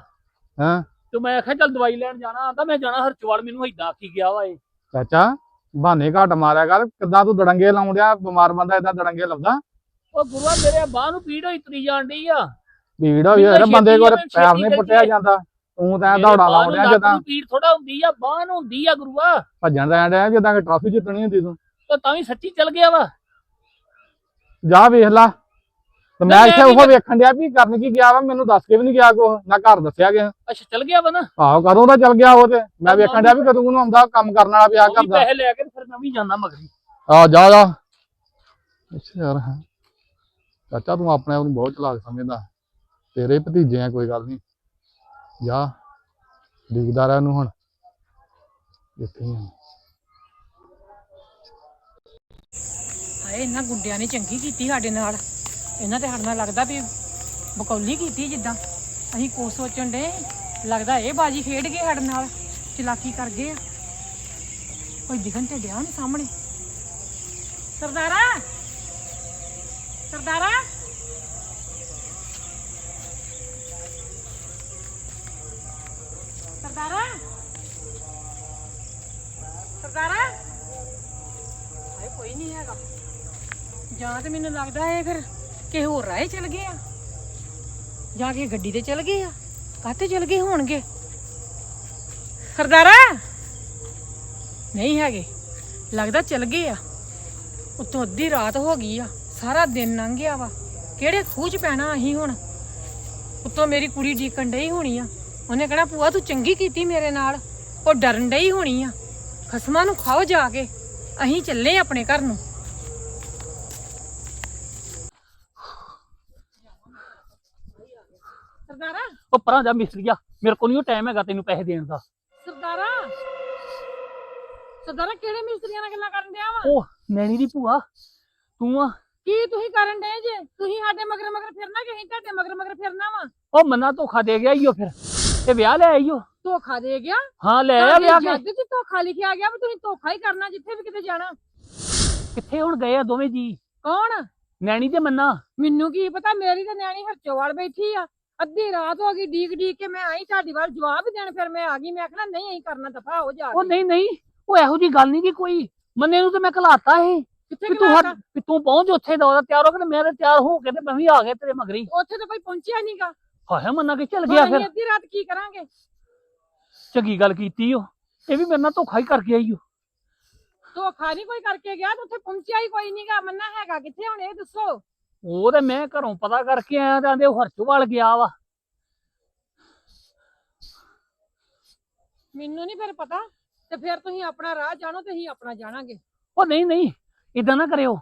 ਹਾਂ? ਤੇ ਮੈਂ ਆਖਿਆ ਚੱਲ ਦਵਾਈ ਲੈਣ ਜਾਣਾ ਆਂਦਾ ਮੈਂ ਜਾਣਾ ਹਰਚਵਾਲ ਮੈਨੂੰ ਏਦਾਂ ਆਖੀ ਗਿਆ ਵਾ ਇਹ। ਚਾਚਾ ਬਹਾਨੇ ਘੱਟ ਮਾਰਿਆ ਕਰ ਕਿੱਦਾਂ ਤੂੰ ਦੜੰਗੇ ਲਾਉਣ ਡਿਆ ਬਿਮਾਰ ਬੰਦਾ ਏਦਾਂ ਦੜੰਗੇ ਲਾਉਂਦਾ? ਉਹ ਗੁਰੂਆ ਮੇਰੇ ਬਾਹ ਨੂੰ ਪੀੜ ਹੋਈ ਤਰੀ ਜਾਣ ਡਈ ਆ। ਭੀੜ ਹੋਈ ਨਾ ਬੰਦੇ ਕੋਲ ਪੈਰ ਨਹੀਂ ਪੁੱਟਿਆ। ਜਾਂਦਾ। ਤੂੰ ਤਾਂ ਮੇਰੇ ਦੌੜਾ ਬਾਂਹ ਲਾਉਣ ਨੂੰ ਡਿਆ ਲੱਕ ਜਦਾਂ ਨੂੰ ਪੀੜ ਥੋੜਾ ਹੁੰਦੀ ਆ ਬਾਹ ਨੂੰ ਹੁੰਦੀ ਆ ਗੁਰੂਆ। ਭੱਜਣ ਦਾ ਡਿਆ ਜਦਾਂ ਕਿ ਟਰਾਫੀ ਜਿੱਤਣੀ ਹੁੰਦੀ ਤੂੰ। ਤੇ ਤਾਂ ਵੀ ਸੱਚੀ ਚੱਲ ਗਿਆ ਵਾ। ਜਾ ਵੇਖ ਲਾ। ਤੇ ਮੈਂ ਇੱਥੇ ਉਹ ਵੇਖਣ ਡਿਆ ਵੀ ਕਰਨ ਕੀ ਗਿਆ ਵਾ ਮੈਨੂੰ ਦੱਸ ਕੇ ਵੀ ਨਹੀਂ ਗਿਆ ਕੋ ਨਾ ਘਰ ਦੱਸਿਆ ਗਿਆ। ਅੱਛਾ ਚੱਲ ਗਿਆ ਵਾ ਨਾ? ਆਹੋ ਕਦੋਂ ਦਾ ਚੱਲ ਗਿਆ ਉਹ ਤੇ। ਮੈਂ ਵੇਖਣ ਡਿਆ ਵੀ ਕਦੋਂ ਨੂੰ ਆਉਂਦਾ ਕੰਮ ਕਰਨ ਵਾਲਾ ਪਿਆ ਕਰਦਾ। ਪੈਸੇ ਲੈ ਕੇ ਫਿਰ ਮੈਂ ਵੀ ਜਾਣਾ ਮਗਰੀ ਆ ਜਾ ਜਾ। ਅੱਛਾ ਯਾਰ ਹਾਂ। ਚਾਚਾ ਤੂੰ ਆਪਣੇ ਆਪ ਨੂੰ ਬਹੁਤ ਚਲਾਕ ਸਮਝਦਾ। ਤੇਰੇ ਭਤੀਜੇ ਆ ਕੋਈ ਗੱਲ ਨਹੀਂ ਜਾ ਡਿੱਗਦਾ ਰਹਿ ਨੂੰ ਹੁਣ। ਇੱਥੇ ਹੀ ਹਾਏ ਇਹਨਾਂ ਗੁੰਡਿਆਂ ਨੇ ਚੰਗੀ ਕੀਤੀ ਸਾਡੇ ਨਾਲ। ਇਹਨਾਂ ਤੇ ਸਾਡੇ ਨਾਲ ਲੱਗਦਾ ਵੀ ਬਕੌਲੀ ਕੀਤੀ ਜਿੱਦਾਂ। ਅਸੀਂ ਕੋ ਸੋਚਣ ਦੇ ਲੱਗਦਾ ਇਹ ਬਾਜੀ ਖੇਡ ਗਏ ਸਾਡੇ ਨਾਲ, ਚਲਾਕੀ ਕਰ ਗਏ ਆ। ਕੋਈ ਦਿਖਣ ਤੇ ਡਿਆ ਨੀ ਸਾਹਮਣੇ। ਸਰਦਾਰਾ! ਸਰਦਾਰਾ! ਸਰਦਾਰਾ! ਸਰਦਾਰਾ! ਹਾਏ, ਕੋਈ ਨਹੀਂ ਹੈਗਾ। ਜਾਂ ਤੇ ਮੈਨੂੰ ਲੱਗਦਾ ਇਹ ਫਿਰ ਕਿਸੇ ਹੋਰ ਰਾਹ ਚਲ ਗਏ ਆ? ਜਾਂ ਕਿ ਗੱਡੀ ਤੇ ਚਲ ਗਏ ਆ? ਕਾਹਤੇ ਚਲ ਗਏ ਹੋਣਗੇ? ਸਰਦਾਰਾ? ਨਹੀਂ ਹੈਗੇ। ਲੱਗਦਾ ਚਲ ਗਏ ਆ। ਉਤੋਂ ਅੱਧੀ ਰਾਤ ਹੋ ਗਈ ਆ। ਸਾਰਾ ਦਿਨ ਲੰਘ ਗਿਆ ਵਾ। ਕਿਹੜੇ ਖੂਹ ਚ ਪੈਣਾ ਅਸੀਂ ਹੁਣ? ਉਤੋਂ ਮੇਰੀ ਕੁੜੀ ਡੀਕਣ ਡਈ ਹੋਣੀ ਆ। ਉਹਨੇ ਕਹਿਣਾ, ਭੂਆ, ਤੂੰ ਚੰਗੀ ਕੀਤੀ ਮੇਰੇ ਨਾਲ। ਉਹ ਡਰਨ ਡਈ ਹੋਣੀ ਆ। ਖਸਮਾਂ ਨੂੰ ਖਾਓ ਜਾ ਕੇ। ਅਸੀਂ ਚੱਲੇ ਆਪਣੇ ਘਰ ਨੂੰ। ਸਰਦਾਰਾ? ਉਹ ਪਰਾਂ ਜਾ ਮਿਸਤਰੀਆ ਮੇਰੇ ਕੋਲ ਨਹੀਂ ਉਹ ਟਾਈਮ ਹੈਗਾ ਤੈਨੂੰ ਪੈਸੇ ਦੇਣ ਦਾ। ਸਰਦਾਰਾ? ਸਰਦਾਰਾ ਕਿਹੜੇ ਮਿਸਤਰੀਆਂ ਨਾਲ ਗੱਲਾਂ ਕਰਨ ਡਿਆ ਵਾ? ਉਹ ਨੈਣੀ ਦੀ ਭੂਆ। ਤੂੰ ਆ। ਕੀ ਤੁਸੀਂ ਕਰਨ ਡਏ ਜੇ? ਤੁਸੀਂ ਸਾਡੇ ਮਗਰ ਮਗਰ ਫਿਰਨਾ ਕਿ ਅਸੀਂ ਤੁਹਾਡੇ ਮਗਰ ਮਗਰ ਫਿਰਨਾ ਵਾ? ਉਹ ਮੰਨਾ ਧੋਖਾ ਦੇ ਗਿਆ ਈਓ ਫਿਰ। ਤੇ ਵਿਆਹ ਲੈ ਆਈਓ ਧੋਖਾ ਦੇ ਗਿਆ? ਹਾਂ ਲੈ ਆ ਵਿਆਹ ਕੇ। ਜੱਜ ਚ ਧੋਖਾ ਲਿਖਿਆ ਗਿਆ ਵੀ ਤੁਸੀਂ ਧੋਖਾ ਹੀ ਕਰਨਾ ਜਿੱਥੇ ਵੀ ਕਿਤੇ ਜਾਣਾ। ਕਿੱਥੇ ਹੁਣ ਗਏ ਆ ਦੋਵੇਂ ਜੀ? ਕੌਣ? ਨੈਣੀ ਤੇ ਮੰਨਾ। ਮੈਨੂੰ ਕੀ ਪਤਾ ਮੇਰੀ ਤਾਂ ਨਿਆਣੀ ਹਰਚੋਵਾਲ ਬੈਠੀ ਆ। ਅੱਧੀ ਰਾਤ ਹੋ ਗਈ ਡੀਕ ਡੀਕ ਕੇ ਮੈਂ ਆਈ ਤੁਹਾਡੀ ਵੱਲ ਜਵਾਬ ਦੇਣ ਫਿਰ ਮੈਂ ਆ ਗਈ ਮੈਂ ਆਖਣਾ ਨਹੀਂ ਅਸੀਂ ਕਰਨਾ ਦਫਾ ਹੋ ਜਾ ਉਹ ਕੇ। ਨਹੀਂ ਨਹੀਂ ਉਹ ਇਹੋ ਜੀ ਗੱਲ ਨਹੀਂ ਕੀ ਕੋਈ। ਮੰਨੇ ਨੂੰ ਤੇ ਮੈਂ ਘਲਾਤਾ ਇਹ ਕਿੱਥੇ ਵੀ ਤੂੰ? ਹੱਥ ਤੂੰ ਪਹੁੰਚ ਉੱਥੇ ਦਾ ਉਹਦਾ ਤਿਆਰ ਹੋ ਕੇ ਤੇ ਮੈਂ ਤੇ ਤਿਆਰ ਹੋ ਕੇ ਤੇ ਮੈਂ ਵੀ ਆ ਗਿਆ ਤੇਰੇ ਮਗਰੀ ਉੱਥੇ ਤਾਂ ਕੋਈ ਪਹੁੰਚਿਆ ਨਹੀਂਗਾ ਹਾਏ ਮੰਨਾ ਕਿ ਚੱਲ ਗਿਆ ਫਿਰ। ਅੱਧੀ ਰਾਤ ਕੀ ਕਰਾਂਗੇ? ਚੰਗੀ ਗੱਲ ਕੀਤੀ ਓ। ਇਹ ਵੀ ਮੇਰੇ ਨਾਲ ਧੋਖਾ ਹੀ ਕਰਕੇ ਆਈ ਓ। ਧੋਖਾ ਨਹੀਂ ਕੋਈ ਕਰਕੇ ਗਿਆ ਤੇ ਉੱਥੇ ਪਹੁੰਚਿਆ ਹੀ ਕੋਈ ਨਹੀਂਗਾ ਮੰਨਾ ਹੈਗਾ ਕਿੱਥੇ ਹੁਣ ਇਹ ਦੱਸੋ। ਉਹ ਤੇ ਮੈਂ ਘਰੋਂ ਪਤਾ ਕਰਕੇ ਆਇਆ ਤੇ ਆਂਦੇ ਉਹ ਹਰਚੋਵਾਲ ਗਿਆ ਵਾ। ਮੈਨੂੰ ਨਹੀਂ ਫਿਰ ਪਤਾ ਤੇ ਫਿਰ ਤੁਸੀਂ ਆਪਣਾ ਰਾਹ ਜਾਣੋ ਤੇ ਅਸੀਂ ਆਪਣਾ ਜਾਣਾਂਗੇ। ਉਹ ਨਹੀਂ ਨਹੀਂ ਇਦਾਂ ਨਾ ਕਰਿਓ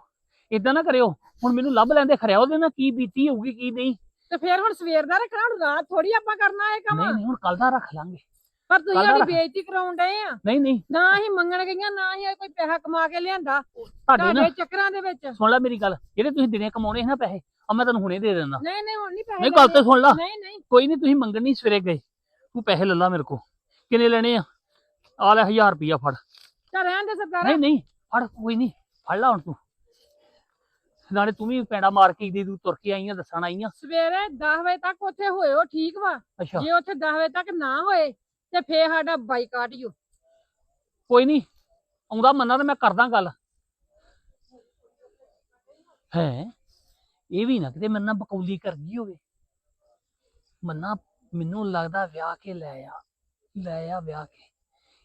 ਇਦਾਂ ਨਾ ਕਰਿਓ ਹੁਣ ਮੈਨੂੰ ਲੱਭ ਲੈਂਦੇ ਖਰਿਆ ਉਹਦੇ ਨਾਲ ਕੀ ਬੀਤੀ ਹੋਊਗੀ ਕੀ ਨਹੀਂ। ਤੇ ਫਿਰ ਹੁਣ ਸਵੇਰ ਦਾ ਰੱਖਣਾ ਹੁਣ ਰਾਤ ਥੋੜੀ ਆਪਾਂ ਕਰਨਾ ਇਹ ਕੰਮ। ਨਹੀਂ ਨਹੀਂ ਹੁਣ ਕੱਲ ਦਾ ਰੱਖ ਲਾਂਗੇ। ਪਰ ਤੁਸੀਂ ਕੱਲ੍ਹ ਸਾਡੀ ਬੇਇੱਜ਼ਤੀ ਕਰਾਉਣ ਡਏ ਆ? ਨਹੀਂ ਨਹੀਂ। ਨਾ ਹੀ ਮੰਗਣ ਗਈਆਂ ਨਾ ਹੀ ਕੋਈ ਪੈਸਾ ਕਮਾ ਕੇ ਲਿਆਂਦਾ। ਤੁਹਾਡੇ ਨਾ ਤੁਹਾਡੇ ਚੱਕਰਾਂ ਦੇ ਵਿੱਚ। ਸੁਣ ਲੈ ਮੇਰੀ ਗੱਲ ਜਿਹੜੇ ਤੁਸੀਂ ਦਿਨੇ ਕਮਾਉਣੇ ਸੀ ਨਾ ਪੈਸੇ ਆ ਮੈਂ ਤੈਨੂੰ ਹੁਣੇ ਦੇ ਦਿੰਦਾ। ਨਹੀਂ ਨਹੀਂ ਹੁਣ ਨਹੀਂ ਪੈਸੇ ਨਹੀਂ ਗੱਲ ਤੇ ਸੁਣ ਲਾ। ਨਹੀਂ ਨਹੀਂ। ਕੋਈ ਨਹੀਂ ਤੁਸੀਂ ਮੰਗਣ ਨਹੀਂ ਸਵੇਰੇ ਗਏ। ਤੂੰ ਪੈਸੇ ਲੈ ਲਾ ਮੇਰੇ ਕੋ ਕਿੰਨੇ ਲੈਣੇ ਆ? ਆ ਲੈ 1000 ਰੁਪਿਆ ਫੜ। ਤਾਂ ਰਹਿਣ ਦੇ ਸਰਦਾਰਾ। ਨਹੀਂ ਨਹੀਂ ਫੜ ਕੋਈ ਨਹੀਂ। ਫੜ ਲਾ ਹੁਣ ਤੂੰ। ਨਾਲੇ ਤੂੰ ਵੀ ਪੈਂਡਾ ਮਾਰ ਕੇ ਦੀ ਤੂੰ ਤੁਰ ਕੇ ਆਈਆਂ ਦੱਸਣ ਆਈਆਂ। ਸਵੇਰੇ 10 ਵਜੇ ਤੱਕ ਉੱਥੇ ਹੋਇਓ ਠੀਕ ਵਾ। ਅੱਛਾ। ਜੇ ਉੱਥੇ 10 ਵਜੇ ਤੱਕ ਨਾ ਹੋਏ ਤੇ ਫੇਰ ਸਾਡਾ ਬਾਈਕਾਟ ਹੀ ਓ। ਕੋਈ ਨਹੀਂ, ਆਉਂਦਾ ਮੰਨਾ ਤੇ ਮੈਂ ਕਰਦਾ ਗੱਲ। ਹੈ, ਇਹ ਵੀ ਨਾ ਕਿਤੇ ਮੇਰੇ ਨਾਲ ਬਕੌਲੀ ਕਰ ਗਈ ਹੋਵੇ ਮੰਨਾ ਮੈਨੂੰ ਲੱਗਦਾ ਵਿਆਹ ਕੇ ਲੈ ਆ ਲੈ ਆ ਵਿਆਹ ਕੇ।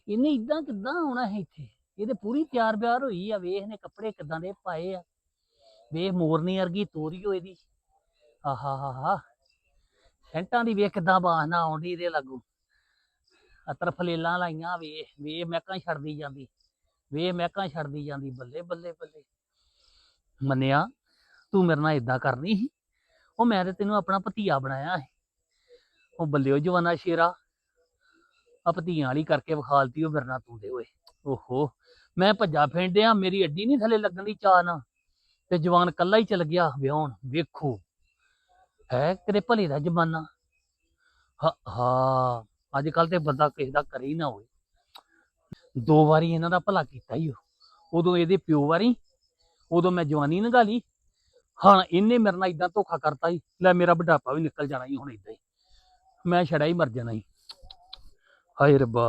ਇਹਨੇ ਇਦਾਂ ਕਿਦਾਂ ਆਉਣਾ ਹੈ ਇੱਥੇ? ਇਹ ਤੇ ਪੂਰੀ ਤਿਆਰ ਬਿਆਰ ਹੋਈ ਆ, ਵੇਖ ਨੇ ਕੱਪੜੇ ਕਿਦਾਂ ਦੇ ਪਾਏ ਆ। ਵੇਖ ਮੋਰਨੀ ਵਰਗੀ ਤੋਰੀ ਹੋਏ ਦੀ। ਆਹਾ ਹਾ ਹਾ ਸੈਂਟਾਂ ਦੀ ਵੇਖ ਕਿਦਾਂ ਬਾਸਨਾ ਆਉਂਦੀ ਇਹਦੇ ਲਾਗੂ। ਅਤਰਫਲੇਲਾਂ ਲਾਈਆਂ ਵੇ ਵੇ ਮਹਿਕਾਂ ਛੱਡਦੀ ਜਾਂਦੀ ਵੇ ਮਹਿਕਾਂ ਛੱਡਦੀ ਜਾਂਦੀ, ਬੱਲੇ ਬੱਲੇ ਬੱਲੇ। ਮੰਨਿਆ, ਤੂੰ ਮੇਰੇ ਨਾਲ ਇਦਾਂ ਕਰਨੀ ਸੀ? ਉਹ ਮੈਂ ਤੇ ਤੈਨੂੰ ਆਪਣਾ ਭਤੀਆ ਬਣਾਇਆ ਸੀ। ਉਹ ਬੱਲਿਓ ਜਵਾਨਾ ਸ਼ੇਰਾ ਆ ਭਤੀਆਂ ਵਾਲੀ ਕਰਕੇ ਵਿਖਾਲਤੀ, ਉਹ ਮੇਰੇ ਨਾਲ ਤੂੰ ਦੇ ਓਏ ਓਹੋ, ਮੈਂ ਭੱਜਾ ਫੇਂਡਿਆ ਮੇਰੀ ਅੱਡੀ ਨਹੀਂ ਥੱਲੇ ਲੱਗਣ ਦੀ ਚਾਹ ਨਾ। ਤੇ ਜਵਾਨ ਕੱਲਾ ਹੀ ਚਲ ਗਿਆ, ਵਿਆਹਣ, ਵੇਖੋ। ਹੈ ਤੇਰੇ ਭਲੇ ਦਾ ਜ਼ਮਾਨਾ? ਹਾਂ ਹਾਂ। ਅੱਜ ਕੱਲ ਤੇ ਬੰਦਾ ਕਿਸੇ ਦਾ ਕਰੇ ਹੀ ਨਾ ਹੋਵੇ। ਦੋ ਵਾਰੀ ਇਹਨਾਂ ਦਾ ਭਲਾ ਕੀਤਾ ਹੀ ਉਦੋਂ ਇਹਦੇ ਪਿਓ ਵਾਰੀ, ਉਦੋਂ ਮੈਂ ਜਵਾਨੀ ਨਗਾਲੀ ਹਾਂ, ਇਹਨੇ ਮੇਰੇ ਨਾਲ ਇਦਾਂ ਧੋਖਾ ਕਰਤਾ ਹੀ ਲੈ, ਮੇਰਾ ਬੁਢਾਪਾ ਵੀ ਨਿਕਲ ਜਾਣਾ ਹੀ ਹੁਣ ਇਦਾਂ ਹੀ ਮੈਂ ਛੜਾ ਹੀ ਮਰ ਜਾਣਾ ਹੀ ਹਾਏ ਰੱਬਾ।